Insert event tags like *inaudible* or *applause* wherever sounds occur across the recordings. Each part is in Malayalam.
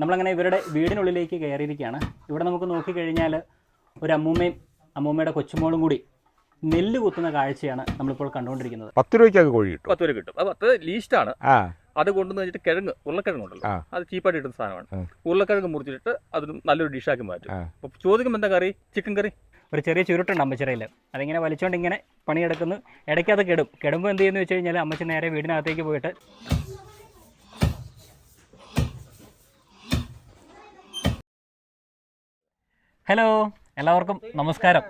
നമ്മളങ്ങനെ ഇവരുടെ വീടിനുള്ളിലേക്ക് കയറിയിരിക്കുകയാണ്. ഇവിടെ നമുക്ക് നോക്കിക്കഴിഞ്ഞാൽ ഒരു അമ്മൂമ്മയും അമ്മൂമ്മയുടെ കൊച്ചുമോളും കൂടി നെല്ല് കുത്തുന്ന കാഴ്ചയാണ് നമ്മളിപ്പോൾ കണ്ടുകൊണ്ടിരിക്കുന്നത്. പത്ത് രൂപയ്ക്കൊക്കെ കോഴി കിട്ടും പത്ത് രൂപ കിട്ടും. അത് പത്ത് ലീസ്റ്റാണ് ആ. അത് കൊണ്ടുവന്ന് വെച്ചിട്ട് കിഴങ്ങ് ഉരുളക്കിഴങ്ങ് ഉണ്ടല്ലോ അത് ചീപ്പായിട്ട് കിട്ടുന്ന സാധനമാണ്. ഉരുളക്കിഴങ്ങ് മുറിച്ചിട്ട് അത് നല്ലൊരു ഡിഷാക്കി മാറ്റും. അപ്പോൾ ചോദിക്കുമ്പോൾ എന്താ കറി? ചിക്കൻ കറി? ഒരു ചെറിയ ചുരുട്ടുണ്ട് അമ്മച്ചിറയിൽ അതിങ്ങനെ വലിച്ചുകൊണ്ട് ഇങ്ങനെ പണിയെടുക്കുന്നു. ഇടയ്ക്ക് അത് കെടും. കെടുമ്പോൾ എന്ത് ചെയ്യുന്നു വെച്ച് കഴിഞ്ഞാൽ അമ്മച്ചി നേരെ വീടിനകത്തേക്ക് പോയിട്ട് ഹലോ എല്ലാവർക്കും നമസ്കാരം.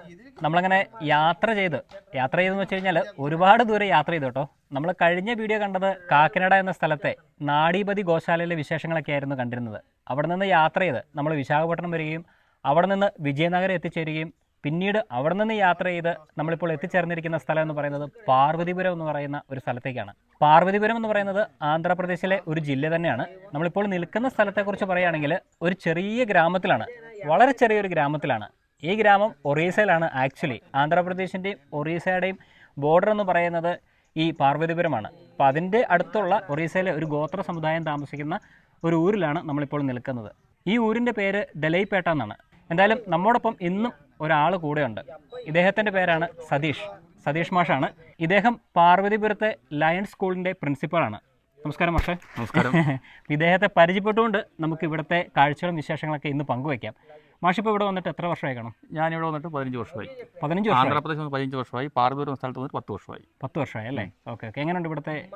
നമ്മളങ്ങനെ യാത്ര ചെയ്ത് യാത്ര ചെയ്തെന്ന് വെച്ച് കഴിഞ്ഞാൽ ഒരുപാട് ദൂരെ യാത്ര ചെയ്തു കേട്ടോ. നമ്മൾ കഴിഞ്ഞ വീഡിയോ കണ്ടത് കാക്കനട എന്ന സ്ഥലത്തെ നാടീപതി ഗോശാലയിലെ വിശേഷങ്ങളൊക്കെ ആയിരുന്നു കണ്ടിരുന്നത്. അവിടെ നിന്ന് യാത്ര ചെയ്ത് നമ്മൾ വിശാഖപട്ടണം വരികയും അവിടെ നിന്ന് വിജയനഗരം എത്തിച്ചേരുകയും പിന്നീട് അവിടെ നിന്ന് യാത്ര ചെയ്ത് നമ്മളിപ്പോൾ എത്തിച്ചേർന്നിരിക്കുന്ന സ്ഥലം എന്ന് പറയുന്നത് പാർവതിപുരം എന്ന് പറയുന്ന ഒരു സ്ഥലത്തേക്കാണ്. പാർവതിപുരം എന്ന് പറയുന്നത് ആന്ധ്രാപ്രദേശിലെ ഒരു ജില്ല തന്നെയാണ്. നമ്മളിപ്പോൾ നിൽക്കുന്ന സ്ഥലത്തെക്കുറിച്ച് പറയുകയാണെങ്കിൽ ഒരു ചെറിയ ഗ്രാമത്തിലാണ്. വളരെ ചെറിയൊരു ഗ്രാമത്തിലാണ്. ഈ ഗ്രാമം ഒറീസയിലാണ് ആക്ച്വലി. ആന്ധ്രാപ്രദേശിന്റെയും ഒറീസയുടെയും ബോർഡർ എന്ന് പറയുന്നത് ഈ പാർവതിപുരമാണ്. അപ്പോൾ അതിന്റെ അടുത്തുള്ള ഒറീസയിലെ ഒരു ഗോത്ര സമുദായം താമസിക്കുന്ന ഒരു ഊരിലാണ് നമ്മളിപ്പോൾ നിൽക്കുന്നത്. ഈ ഊരിന്റെ പേര് ദലൈപേട്ട എന്നാണ്. എന്തായാലും നമ്മോടൊപ്പം ഇന്നും ഒരാൾ കൂടെയുണ്ട്. ഇദ്ദേഹത്തിന്റെ പേരാണ് സതീഷ്. സതീഷ് മാഷാണ്. ഇദ്ദേഹം പാർവതിപുരത്തെ ലയൺ സ്കൂളിന്റെ പ്രിൻസിപ്പളാണ്. നമസ്കാരം മാഷേ. നമസ്കാരം. *laughs* ഇദ്ദേഹത്തെ പരിചയപ്പെട്ടുകൊണ്ട് നമുക്ക് ഇവിടുത്തെ കാഴ്ചകളും വിശേഷങ്ങളൊക്കെ ഇന്ന് പങ്കുവയ്ക്കാം. മാഷിപ്പോൾ ഇവിടെ വന്നിട്ട് എത്ര വർഷമായി കാണും? ഞാനിവിടെ വന്നിട്ട് പതിനഞ്ച് വർഷമായി. പതിനഞ്ച് വർഷം ആന്ധ്രാപ്രദേശ് വന്ന് പതിനഞ്ച് വർഷമായി. പാർവൂർ സ്ഥലത്ത് വന്നിട്ട് പത്ത് വർഷമായി. പത്ത് വർഷമായി അല്ലേ? Okay okay. എങ്ങനെയുണ്ട് ഇവിടുത്തെ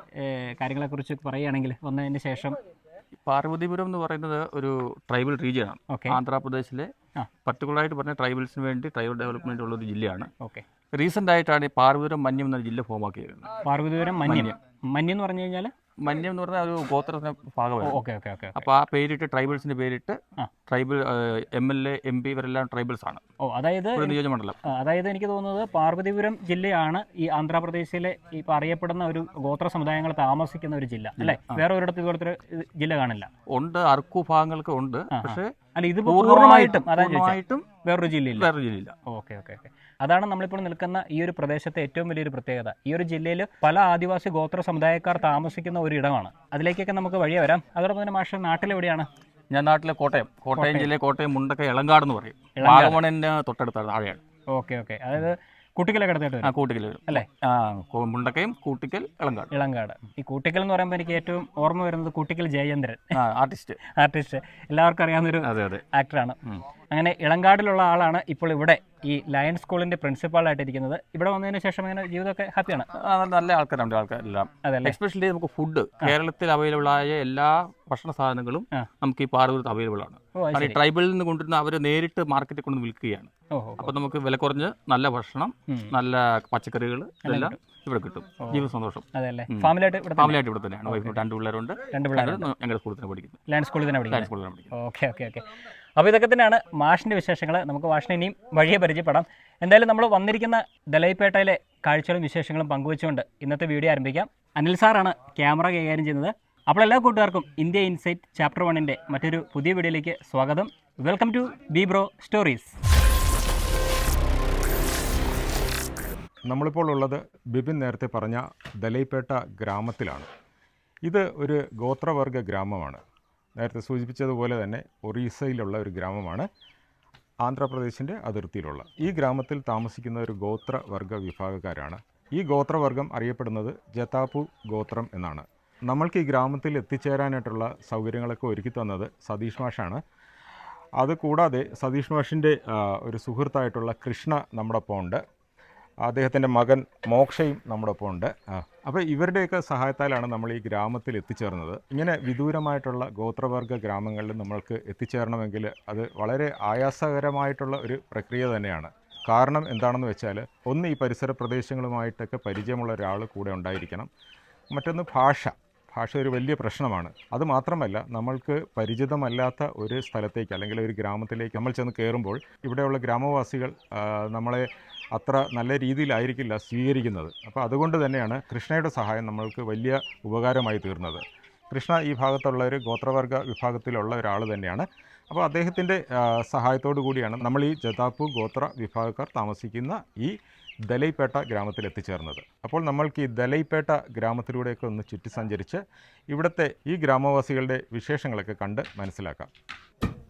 കാര്യങ്ങളെക്കുറിച്ച് പറയുകയാണെങ്കിൽ വന്നതിന് ശേഷം പാർവതിപുരം എന്ന് പറയുന്നത് ഒരു ട്രൈബൽ റീജിയൻ ആണ്. ആന്ധ്രാപ്രദേശിലെ. പർട്ടിക്കുലറായിട്ട് പറഞ്ഞ ട്രൈബൽസിന് വേണ്ടി ട്രൈബൽ ഡെവലപ്മെന്റ് ഉള്ള ഒരു ജില്ലയാണ്. ഓക്കെ റീസെന്റ് ആയിട്ടാണ് ഈ പാർവതിപുരം മന്യം എന്നൊരു ജില്ല ഫോം ആക്കിയത് പാർവതിപുരം മന്യം മന്യം എന്ന് പറഞ്ഞു കഴിഞ്ഞാൽ മന്യം എന്ന് പറഞ്ഞാൽ ഒരു ഗോത്രത്തിന്റെ ഭാഗമാണ് ഓക്കെ ഓക്കെ ഓക്കെ അപ്പൊ ആ പേരിട്ട് ട്രൈബൽസിന്റെ പേരിട്ട് tribal M L A M P ഇവരെല്ലാം ട്രൈബൽസ് ആണ് ഓ അതായത് നിയോജകമണ്ഡലം. അതായത് എനിക്ക് തോന്നുന്നത് പാർവതിപുരം ജില്ലയാണ് ഈ ആന്ധ്രാപ്രദേശിലെ ഈ അറിയപ്പെടുന്ന ഒരു ഗോത്ര സമുദായങ്ങൾ താമസിക്കുന്ന ഒരു ജില്ല. അല്ലെ? വേറെ ഒരിടത്ത് ഇതുപോലത്തെ ജില്ല കാണില്ല. ഉണ്ട് അർക്കു ഭാഗങ്ങൾക്ക് ഉണ്ട്. പക്ഷേ അല്ല ഇത് പൂർണമായിട്ടും പൂർണമായിട്ടും അതാ വേറൊരു ജില്ലയില്ല. വേറൊരു ജില്ലയില്ല. Okay okay okay. അതാണ് നമ്മളിപ്പോൾ നിൽക്കുന്ന ഈ ഒരു പ്രദേശത്തെ ഏറ്റവും വലിയൊരു പ്രത്യേകത. ഈ ഒരു ജില്ലയിൽ പല ആദിവാസി ഗോത്ര സമുദായക്കാർ താമസിക്കുന്ന ഒരു ഇടമാണ്. അതിലേക്കൊക്കെ നമുക്ക് വഴിയെ വരാം. അതോടൊപ്പം തന്നെ മാഷ നാട്ടിലെവിടെയാണ് ഞാൻ നാട്ടിലെ കോട്ടയം. കോട്ടയം ജില്ലയിലെ കോട്ടയം മുണ്ടക്ക ഇളങ്കാട് എന്ന് പറയും. തൊട്ടടുത്താണ് താഴെയാണ് ഓക്കെ ഓക്കെ. അതായത് കുട്ടിക്കലൊക്കെ അടുത്തായിട്ട് കൂട്ടിക്കൽ വരും. അല്ലേ? ആ മുണ്ടക്കയും കൂട്ടിക്കൽ ഇളങ്കാട് ഇളങ്കാട് ഈ കൂട്ടിക്കൽ എന്ന് പറയുമ്പോൾ എനിക്ക് ഏറ്റവും ഓർമ്മ വരുന്നത് കൂട്ടിക്കൽ ജയചന്ദ്രൻ. ആർട്ടിസ്റ്റ്. ആർട്ടിസ്റ്റ്. എല്ലാവർക്കും അറിയാവുന്ന ഒരു ആക്ടറാണ്. അങ്ങനെ ഇളങ്കാടിലുള്ള ആളാണ് ഇപ്പോൾ ഇവിടെ ഈ ലയൺ സ്കൂളിന്റെ പ്രിൻസിപ്പാളായിട്ട് ഇരിക്കുന്നത് ഇവിടെ വന്നതിന് ശേഷം ഇങ്ങനെ ജീവിതമൊക്കെ ഹാപ്പിയാണ് നല്ല- ആൾക്കാരുണ്ട് ആൾക്കാരെല്ലാം. അതല്ലേ? എസ്പെഷ്യലി നമുക്ക് ഫുഡ് കേരളത്തിൽ അവൈലബിൾ ആയ എല്ലാ ഭക്ഷണ സാധനങ്ങളും നമുക്ക് ഈ പാറൂരത്ത് അവൈലബിൾ ആണ്. കാരണം ഈ നിന്ന് കൊണ്ടുവരുന്ന അവർ നേരിട്ട് മാർക്കറ്റിൽ കൊണ്ട് വിൽക്കുകയാണ്. അപ്പോൾ നമുക്ക് വില കുറഞ്ഞ് നല്ല ഭക്ഷണം നല്ല പച്ചക്കറികൾ എല്ലാം ഇവിടെ കിട്ടും. ജീവിത സന്തോഷം. ഫാമിലിയായിട്ട് ഇവിടെ തന്നെയാണ്. വൈഫ് രണ്ട് പിള്ളേരുണ്ട്. രണ്ട് പിള്ളേർ ഞങ്ങളുടെ സ്കൂളിൽ തന്നെ പഠിക്കുന്നത് ലാൻഡ് സ്കൂളിൽ തന്നെ പഠിക്കുന്നത് ഓക്കെ ഓക്കെ ഓക്കെ അപ്പോൾ ഇതൊക്കെ തന്നെയാണ് മാഷിന്റെ വിശേഷങ്ങൾ നമുക്ക് മാഷിനെ ഇനിയും വഴിയെ പരിചയപ്പെടാം. എന്തായാലും നമ്മൾ വന്നിരിക്കുന്ന ദലൈപേട്ടയിലെ കാഴ്ചകളും വിശേഷങ്ങളും പങ്കുവെച്ചുകൊണ്ട് ഇന്നത്തെ വീഡിയോ ആരംഭിക്കാം. അനിൽ സാറാണ് ക്യാമറ കൈകാര്യം ചെയ്യുന്നത്. അപ്പോൾ എല്ലാ കൂട്ടുകാർക്കും ഇന്ത്യ ഇൻസൈറ്റ് ചാപ്റ്റർ വണ്ണിന്റെ മറ്റൊരു പുതിയ വീഡിയോയിലേക്ക് സ്വാഗതം. Welcome to B bro stories. നമ്മളിപ്പോൾ ഉള്ളത് ബിപിൻ നേരത്തെ പറഞ്ഞ ദലൈപേട്ട ഗ്രാമത്തിലാണ്. ഇത് ഒരു ഗോത്രവർഗ ഗ്രാമമാണ്. നേരത്തെ സൂചിപ്പിച്ചതുപോലെ തന്നെ ഒറീസയിലുള്ള ഒരു ഗ്രാമമാണ് ആന്ധ്രാപ്രദേശിന്റെ അതിർത്തിയിലുള്ള. ഈ ഗ്രാമത്തിൽ താമസിക്കുന്ന ഒരു ഗോത്രവർഗ വിഭാഗക്കാരാണ്. ഈ ഗോത്രവർഗം അറിയപ്പെടുന്നത് ജതാപു ഗോത്രം എന്നാണ്. നമ്മൾക്ക് ഈ ഗ്രാമത്തിൽ എത്തിച്ചേരാനായിട്ടുള്ള സൗകര്യങ്ങളൊക്കെ ഒരുക്കി തന്നത് സതീഷ് മാഷാണ്. അതുകൂടാതെ സതീഷ് മാഷിന്റെ ഒരു സുഹൃത്തായിട്ടുള്ള കൃഷ്ണ നമ്മുടെ ഉണ്ട് അദ്ദേഹത്തിന്റെ മകൻ മോക്ഷയും നമ്മുടെ ഒപ്പം ഉണ്ട്. അപ്പോൾ ഇവരുടെയൊക്കെ സഹായത്താലാണ് നമ്മൾ ഈ ഗ്രാമത്തിൽ എത്തിച്ചേർന്നത്. ഇങ്ങനെ വിദൂരമായിട്ടുള്ള ഗോത്രവർഗ ഗ്രാമങ്ങളിൽ നമ്മൾക്ക് എത്തിച്ചേരണമെങ്കിൽ അത് വളരെ ആയാസകരമായിട്ടുള്ള ഒരു പ്രക്രിയ തന്നെയാണ്. കാരണം എന്താണെന്ന് വെച്ചാൽ ഒന്ന് ഈ പരിസര പ്രദേശങ്ങളുമായിട്ടൊക്കെ പരിചയമുള്ള ഒരാൾ കൂടെ ഉണ്ടായിരിക്കണം. മറ്റൊന്ന് ഭാഷ. ഭാഷ ഒരു വലിയ പ്രശ്നമാണ്. അത് മാത്രമല്ല നമ്മൾക്ക് പരിചിതമല്ലാത്ത ഒരു സ്ഥലത്തേക്ക് അല്ലെങ്കിൽ ഒരു ഗ്രാമത്തിലേക്ക് നമ്മൾ ചെന്ന് കയറുമ്പോൾ ഇവിടെയുള്ള ഗ്രാമവാസികൾ നമ്മളെ അത്ര നല്ല രീതിയിലായിരിക്കില്ല സ്വീകരിക്കുന്നത്. അപ്പോൾ അതുകൊണ്ട് തന്നെയാണ് കൃഷ്ണയുടെ സഹായം നമ്മൾക്ക് വലിയ ഉപകാരമായി തീർന്നത്. കൃഷ്ണ ഈ ഭാഗത്തുള്ള ഒരു ഗോത്രവർഗ വിഭാഗത്തിലുള്ള ഒരാൾ തന്നെയാണ്. അപ്പോൾ അദ്ദേഹത്തിന്റെ സഹായത്തോടു കൂടിയാണ് നമ്മൾ ഈ ജതാപ്പു ഗോത്ര വിഭാഗക്കാർ താമസിക്കുന്ന ഈ ദലൈപേട്ട ഗ്രാമത്തിൽ എത്തിച്ചേർന്നത്. അപ്പോൾ നമ്മൾക്ക് ഈ ദലൈപേട്ട ഗ്രാമത്തിലൂടെയൊക്കെ ഒന്ന് ചുറ്റി സഞ്ചരിച്ച് ഇവിടുത്തെ ഈ ഗ്രാമവാസികളുടെ വിശേഷങ്ങളൊക്കെ കണ്ട് മനസ്സിലാക്കാം.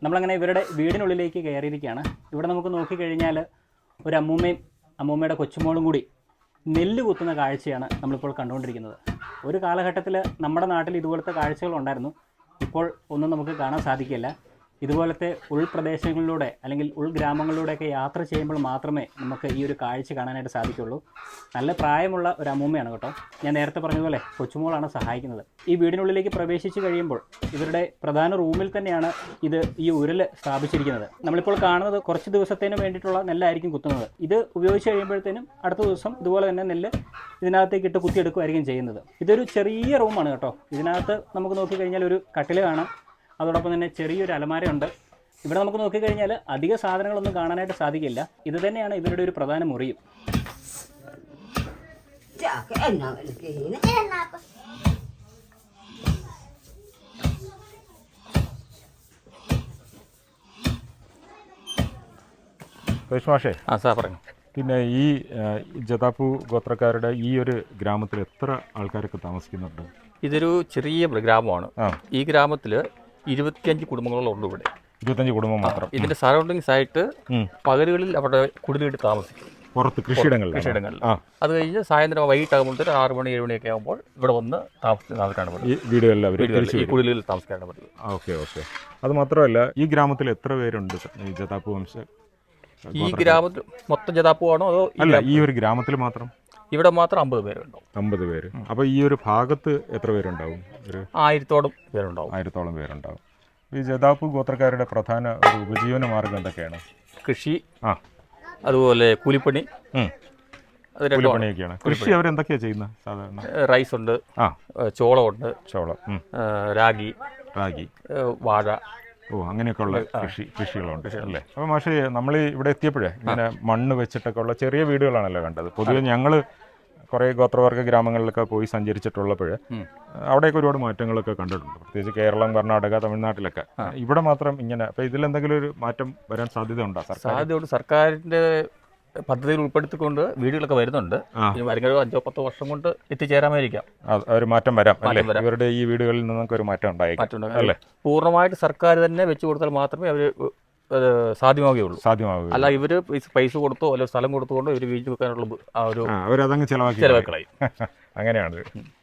നമ്മളങ്ങനെ ഇവരുടെ വീടിനുള്ളിലേക്ക് കയറിയിരിക്കുകയാണ്. ഇവിടെ നമുക്ക് നോക്കിക്കഴിഞ്ഞാൽ ഒരു അമ്മൂമ്മയും അമ്മൂമ്മയുടെ കൊച്ചുമോളും കൂടി നെല്ല് കുത്തുന്ന കാഴ്ചയാണ് നമ്മളിപ്പോൾ കണ്ടുകൊണ്ടിരിക്കുന്നത്. ഒരു കാലഘട്ടത്തിൽ നമ്മുടെ നാട്ടിൽ ഇതുപോലത്തെ കാഴ്ചകൾ ഉണ്ടായിരുന്നു. ഇപ്പോൾ ഒന്നും നമുക്ക് കാണാൻ സാധിക്കില്ല. ഇതുപോലത്തെ ഉൾപ്രദേശങ്ങളിലൂടെ അല്ലെങ്കിൽ ഉൾഗ്രാമങ്ങളിലൂടെയൊക്കെ യാത്ര ചെയ്യുമ്പോൾ മാത്രമേ നമുക്ക് ഈ ഒരു കാഴ്ച കാണാനായിട്ട് സാധിക്കുള്ളൂ. നല്ല പ്രായമുള്ള ഒരു അമ്മൂമ്മയാണ് കേട്ടോ. ഞാൻ നേരത്തെ പറഞ്ഞതുപോലെ കൊച്ചുമോളാണ് സഹായിക്കുന്നത്. ഈ വീടിനുള്ളിലേക്ക് പ്രവേശിച്ച് കഴിയുമ്പോൾ ഇവരുടെ പ്രധാന റൂമിൽ തന്നെയാണ് ഇത് ഈ ഉരൽ സ്ഥാപിച്ചിരിക്കുന്നത്. നമ്മളിപ്പോൾ കാണുന്നത് കുറച്ച് ദിവസത്തേന് വേണ്ടിയിട്ടുള്ള നെല്ലായിരിക്കും കുത്തുന്നത്. ഇത് ഉപയോഗിച്ച് കഴിയുമ്പോഴത്തേനും അടുത്ത ദിവസം ഇതുപോലെ തന്നെ നെല്ല് ഇതിനകത്തേക്ക് ഇട്ട് കുത്തിയെടുക്കുമായിരിക്കും ചെയ്യുന്നത്. ഇതൊരു ചെറിയ റൂമാണ് കേട്ടോ. ഇതിനകത്ത് നമുക്ക് നോക്കിക്കഴിഞ്ഞാൽ ഒരു കട്ടിൽ കാണാം. അതോടൊപ്പം തന്നെ ചെറിയൊരു അലമാരയുണ്ട്. ഇവിടെ നമുക്ക് നോക്കിക്കഴിഞ്ഞാൽ അധിക സാധനങ്ങളൊന്നും കാണാനായിട്ട് സാധിക്കില്ല. ഇത് തന്നെയാണ് ഇവരുടെ ഒരു പ്രധാന മുറിയും. ആ സാർ പറഞ്ഞു. പിന്നെ ഈ ജതാപു ജതാപ്പു ഗോത്രക്കാരുടെ ഈ ഒരു ഗ്രാമത്തിൽ എത്ര ആൾക്കാരൊക്കെ താമസിക്കുന്നുണ്ട്? ഇതൊരു ചെറിയ ഗ്രാമമാണ്. ഈ ഗ്രാമത്തിൽ ഇരുപത്തിയഞ്ച് കുടുംബങ്ങളുള്ളൂ ഇവിടെ. ഇരുപത്തഞ്ച് കുടുംബം മാത്രം. ഇതിന്റെ സറൗണ്ടിങ്സ് ആയിട്ട് പകലുകളിൽ അവിടെ കുടിലിട്ട് താമസിക്കും. പുറത്ത് കൃഷിയിടങ്ങളിൽ കൃഷിയിടങ്ങളിൽ. അത് കഴിഞ്ഞ് സായന്ത്രം വൈകിട്ടാകുമ്പോഴത്തേക്ക് ആറ് മണി ഏഴ് മണിയൊക്കെ ആകുമ്പോൾ ഇവിടെ വന്ന് താമസിക്കാൻ വീടുകളിൽ അവർ കുടിലുകളിൽ താമസിക്കാൻ ഓക്കെ ഓക്കെ. അത് മാത്രമല്ല ഈ ഗ്രാമത്തിൽ എത്ര പേരുണ്ട് ഈ ജതാപ്പു വംശ ഈ ഗ്രാമത്തിൽ മൊത്തം ജതാപ്പുവാണോ അതോ അല്ല ഈ ഒരു ഗ്രാമത്തിൽ മാത്രം? ഇവിടെ മാത്രം അമ്പത് പേരുണ്ടാവും. അമ്പത് പേര്. അപ്പോൾ ഈ ഒരു ഭാഗത്ത് എത്ര പേരുണ്ടാവും? ഒരു ആയിരത്തോളം പേരുണ്ടാവും. ആയിരത്തോളം പേരുണ്ടാവും. ഈ ജദാപ്പ് ഗോത്രക്കാരുടെ പ്രധാന ഒരു ഉപജീവന മാർഗം എന്തൊക്കെയാണ്? കൃഷി ആ. അതുപോലെ കൂലിപ്പണി. അത് രണ്ടുമാണ് കൂലിപ്പണിയൊക്കെയാണ്. കൃഷി അവരെന്തൊക്കെയാണ് ചെയ്യുന്നത് സാധാരണ? റൈസ് ഉണ്ട് ആ. ചോളമുണ്ട് ചോളം. ഉം. രാഗി റാഗി വാഴ ഓ അങ്ങനെയൊക്കെ ഉള്ള കൃഷി കൃഷികളുണ്ട് അല്ലേ? അപ്പോൾ മാഷേ നമ്മൾ ഇവിടെ എത്തിയപ്പോഴേ ഇങ്ങനെ മണ്ണ് വെച്ചിട്ടൊക്കെ ഉള്ള ചെറിയ വീടുകളാണല്ലോ കണ്ടത്. പൊതുവെ ഞങ്ങൾ കുറേ ഗോത്രവർഗ ഗ്രാമങ്ങളിലൊക്കെ പോയി സഞ്ചരിച്ചിട്ടുള്ളപ്പോൾ ഉം. അവിടെയൊക്കെ ഒരുപാട് മാറ്റങ്ങളൊക്കെ കണ്ടിട്ടുണ്ട്. പ്രത്യേകിച്ച് കേരളം കർണാടക തമിഴ്നാട്ടിലൊക്കെ. ഇവിടെ മാത്രം ഇങ്ങനെ അപ്പോൾ ഇതിലെന്തെങ്കിലും ഒരു മാറ്റം വരാൻ സാധ്യത ഉണ്ടോ സാധ്യതയുണ്ട്. സർക്കാരിന്റെ പദ്ധതിയിൽ ഉൾപ്പെടുത്തിക്കൊണ്ട് വീടുകളൊക്കെ വരുന്നുണ്ട്. ഒരു അഞ്ചോ പത്തോ വർഷം കൊണ്ട് എത്തിച്ചേരാമായിരിക്കാം. ഒരു മാറ്റം വരാം അല്ലേ? ഇവരുടെ ഈ വീടുകളിൽ നിന്നൊക്കെ ഒരു മാറ്റം ഉണ്ടായേക്കും അല്ലേ? പൂർണമായിട്ട് സർക്കാർ തന്നെ വെച്ച് കൊടുത്താൽ മാത്രമേ അവർ സാധ്യമാവുകയുള്ളൂ. സാധ്യമാവുക അല്ല ഇവർ പൈസ- കൊടുത്തോ അല്ലെങ്കിൽ സ്ഥലം കൊടുത്തുകൊണ്ടോ ഇവർ വീട്ടിൽ വെക്കാനുള്ള ആ ഒരു അവരതങ്ങ് ചിലവാക്കി ചിലവാക്കളായി *laughs* അങ്ങനെയാണ്.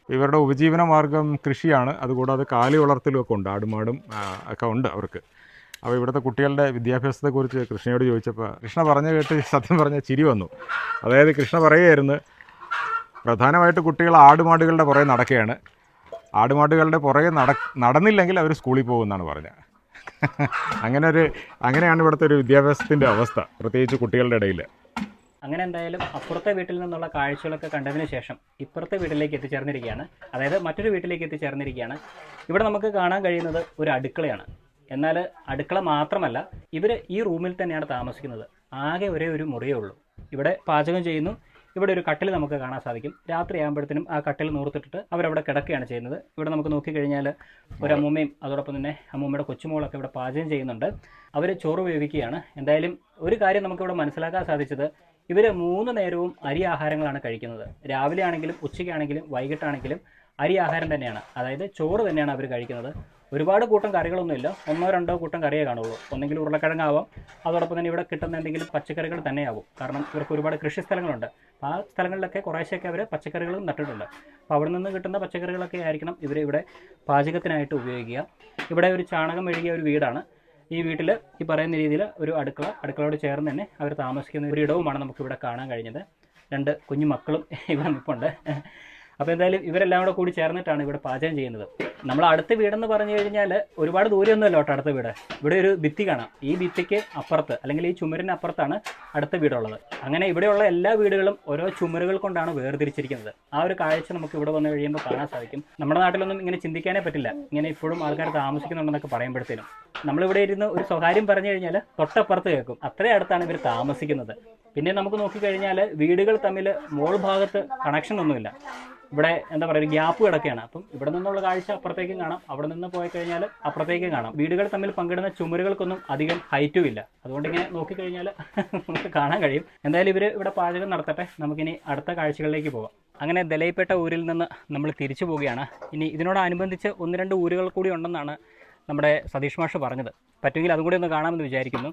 ഇവരുടെ ഉപജീവന മാർഗം കൃഷിയാണ്. അതുകൂടാതെ കാലി വളർത്തലും ഒക്കെ ഉണ്ട് ആടുമാടും ഒക്കെ ഉണ്ട് അവർക്ക്. അപ്പോൾ ഇവിടുത്തെ കുട്ടികളുടെ വിദ്യാഭ്യാസത്തെക്കുറിച്ച് കൃഷ്ണയോട് ചോദിച്ചപ്പോൾ കൃഷ്ണ പറഞ്ഞു കേട്ട് സത്യം പറഞ്ഞ ചിരി വന്നു. അതായത് കൃഷ്ണ പറയുകയായിരുന്നു പ്രധാനമായിട്ട് കുട്ടികൾ ആടുമാടുകളുടെ പുറകെ നടക്കുകയാണ്. ആടുമാടുകളുടെ പുറകെ നട നടന്നില്ലെങ്കിൽ അവർ സ്കൂളിൽ പോകുമെന്നാണ് പറഞ്ഞത്. അങ്ങനെ ഒരു അങ്ങനെയാണ് ഇവിടുത്തെ ഒരു വിദ്യാഭ്യാസത്തിന്റെ അവസ്ഥ പ്രത്യേകിച്ച് കുട്ടികളുടെ ഇടയിൽ. അങ്ങനെ എന്തായാലും അപ്പുറത്തെ വീട്ടിൽ നിന്നുള്ള കാഴ്ചകളൊക്കെ കണ്ടതിന് ശേഷം ഇപ്പുറത്തെ വീട്ടിലേക്ക് എത്തിച്ചേർന്നിരിക്കുകയാണ്. അതായത് മറ്റൊരു വീട്ടിലേക്ക് എത്തിച്ചേർന്നിരിക്കുകയാണ്. ഇവിടെ നമുക്ക് കാണാൻ കഴിയുന്നത് ഒരു അടുക്കളയാണ്. എന്നാൽ അടുക്കള മാത്രമല്ല ഇവർ ഈ റൂമിൽ തന്നെയാണ് താമസിക്കുന്നത്. ആകെ ഒരേ ഒരു മുറിയേ ഉള്ളൂ. ഇവിടെ പാചകം ചെയ്യുന്നു. ഇവിടെ ഒരു കട്ടിൽ നമുക്ക് കാണാൻ സാധിക്കും. രാത്രി ആകുമ്പോഴത്തേനും ആ കട്ടിൽ നൂർത്തിട്ടിട്ട് അവരവിടെ കിടക്കുകയാണ് ചെയ്യുന്നത്. ഇവിടെ നമുക്ക് നോക്കിക്കഴിഞ്ഞാൽ ഒരു അമ്മൂമ്മയും അതോടൊപ്പം തന്നെ അമ്മൂമ്മയുടെ കൊച്ചുമോളൊക്കെ ഇവിടെ പാചകം ചെയ്യുന്നുണ്ട്. അവർ ചോറ് വേവിക്കുകയാണ്. എന്തായാലും ഒരു കാര്യം നമുക്കിവിടെ മനസ്സിലാക്കാൻ സാധിച്ചത് ഇവർ മൂന്ന് നേരവും അരി ആഹാരങ്ങളാണ് കഴിക്കുന്നത്. രാവിലെ ആണെങ്കിലും ഉച്ചയ്ക്കാണെങ്കിലും വൈകിട്ടാണെങ്കിലും അരി ആഹാരം തന്നെയാണ്. അതായത് ചോറ് തന്നെയാണ് അവർ കഴിക്കുന്നത്. ഒരുപാട് കൂട്ടം കറികളൊന്നുമില്ല. ഒന്നോ രണ്ടോ കൂട്ടം കറിയേ കാണുള്ളൂ. ഒന്നെങ്കിൽ ഉരുളക്കിഴങ്ങാവാം. അതോടൊപ്പം തന്നെ ഇവിടെ കിട്ടുന്ന എന്തെങ്കിലും പച്ചക്കറികൾ തന്നെയാവും. കാരണം ഇവർക്ക് ഒരുപാട് കൃഷി സ്ഥലങ്ങളുണ്ട്. ആ സ്ഥലങ്ങളിലൊക്കെ കുറേശ്ശെയൊക്കെ അവർ പച്ചക്കറികളും നട്ടിട്ടുണ്ട്. അപ്പോൾ അവിടെ നിന്ന് കിട്ടുന്ന പച്ചക്കറികളൊക്കെ ആയിരിക്കണം ഇവർ ഇവിടെ പാചകത്തിനായിട്ട് ഉപയോഗിക്കുക. ഇവിടെ ഒരു ചാണകം മെഴുകിയ ഒരു വീടാണ്. ഈ വീട്ടിൽ ഈ പറയുന്ന രീതിയിൽ ഒരു അടുക്കള അടുക്കളയോട് ചേർന്ന് തന്നെ അവർ താമസിക്കുന്ന ഒരു ഇടവുമാണ് നമുക്കിവിടെ കാണാൻ കഴിഞ്ഞത്. രണ്ട് കുഞ്ഞു മക്കളും ഇവിടെ നിൽപ്പുണ്ട് അപ്പോൾ എന്തായാലും ഇവരെല്ലാം കൂടെ കൂടി ചേർന്നിട്ടാണ് ഇവിടെ പാചകം ചെയ്യുന്നത്. നമ്മൾ അടുത്ത വീടെന്ന് പറഞ്ഞു കഴിഞ്ഞാൽ ഒരുപാട് ദൂരമൊന്നുമല്ല കേട്ടോ അടുത്ത വീട്. ഇവിടെ ഒരു ഭിത്തി കാണാം. ഈ ഭിത്തിക്ക് അപ്പുറത്ത് അല്ലെങ്കിൽ ഈ ചുമരിനപ്പുറത്താണ് അടുത്ത വീടുള്ളത്. അങ്ങനെ ഇവിടെയുള്ള എല്ലാ വീടുകളും ഓരോ ചുമരുകൾ കൊണ്ടാണ് വേർതിരിച്ചിരിക്കുന്നത്. ആ ഒരു കാഴ്ച നമുക്ക് ഇവിടെ വന്നു കഴിയുമ്പോൾ കാണാൻ സാധിക്കും. നമ്മുടെ നാട്ടിലൊന്നും ഇങ്ങനെ ചിന്തിക്കാനേ പറ്റില്ല. ഇങ്ങനെ ഇപ്പോഴും ആൾക്കാർ താമസിക്കുന്നുണ്ടെന്നൊക്കെ പറയുമ്പോഴത്തേനും. നമ്മളിവിടെ ഇരുന്ന് ഒരു സ്വകാര്യം പറഞ്ഞു കഴിഞ്ഞാൽ തൊട്ടപ്പുറത്ത് കേൾക്കും. അത്രയും അടുത്താണ് ഇവർ താമസിക്കുന്നത്. പിന്നെ നമുക്ക് നോക്കിക്കഴിഞ്ഞാൽ വീടുകൾ തമ്മിൽ മോൾ ഭാഗത്ത് കണക്ഷൻ ഒന്നുമില്ല. ഇവിടെ എന്താ പറയുക ഗ്യാപ്പ് കിടക്കുകയാണ്. അപ്പം ഇവിടെ നിന്നുള്ള കാഴ്ച അപ്പുറത്തേക്കും കാണാം. അവിടെ നിന്ന് പോയി കഴിഞ്ഞാൽ അപ്പുറത്തേക്കും കാണാം. വീടുകൾ തമ്മിൽ പങ്കിടുന്ന ചുമരുകൾക്കൊന്നും അധികം ഹൈറ്റും ഇല്ല. അതുകൊണ്ട് ഇങ്ങനെ നോക്കിക്കഴിഞ്ഞാൽ നമുക്ക് കാണാൻ കഴിയും. എന്തായാലും ഇവർ ഇവിടെ പാചകം നടത്തട്ടെ. നമുക്കിനി അടുത്ത കാഴ്ചകളിലേക്ക് പോവാം. അങ്ങനെ ദലയിപ്പെട്ട ഊരിൽ നിന്ന് നമ്മൾ തിരിച്ചു പോവുകയാണ്. ഇനി ഇതിനോടനുബന്ധിച്ച് ഒന്ന് രണ്ട് ഊരുകൾ കൂടി ഉണ്ടെന്നാണ് നമ്മുടെ സതീഷ് മാഷ് പറഞ്ഞത്. പറ്റുമെങ്കിൽ അതും കൂടി ഒന്ന് കാണാമെന്ന് വിചാരിക്കുന്നു.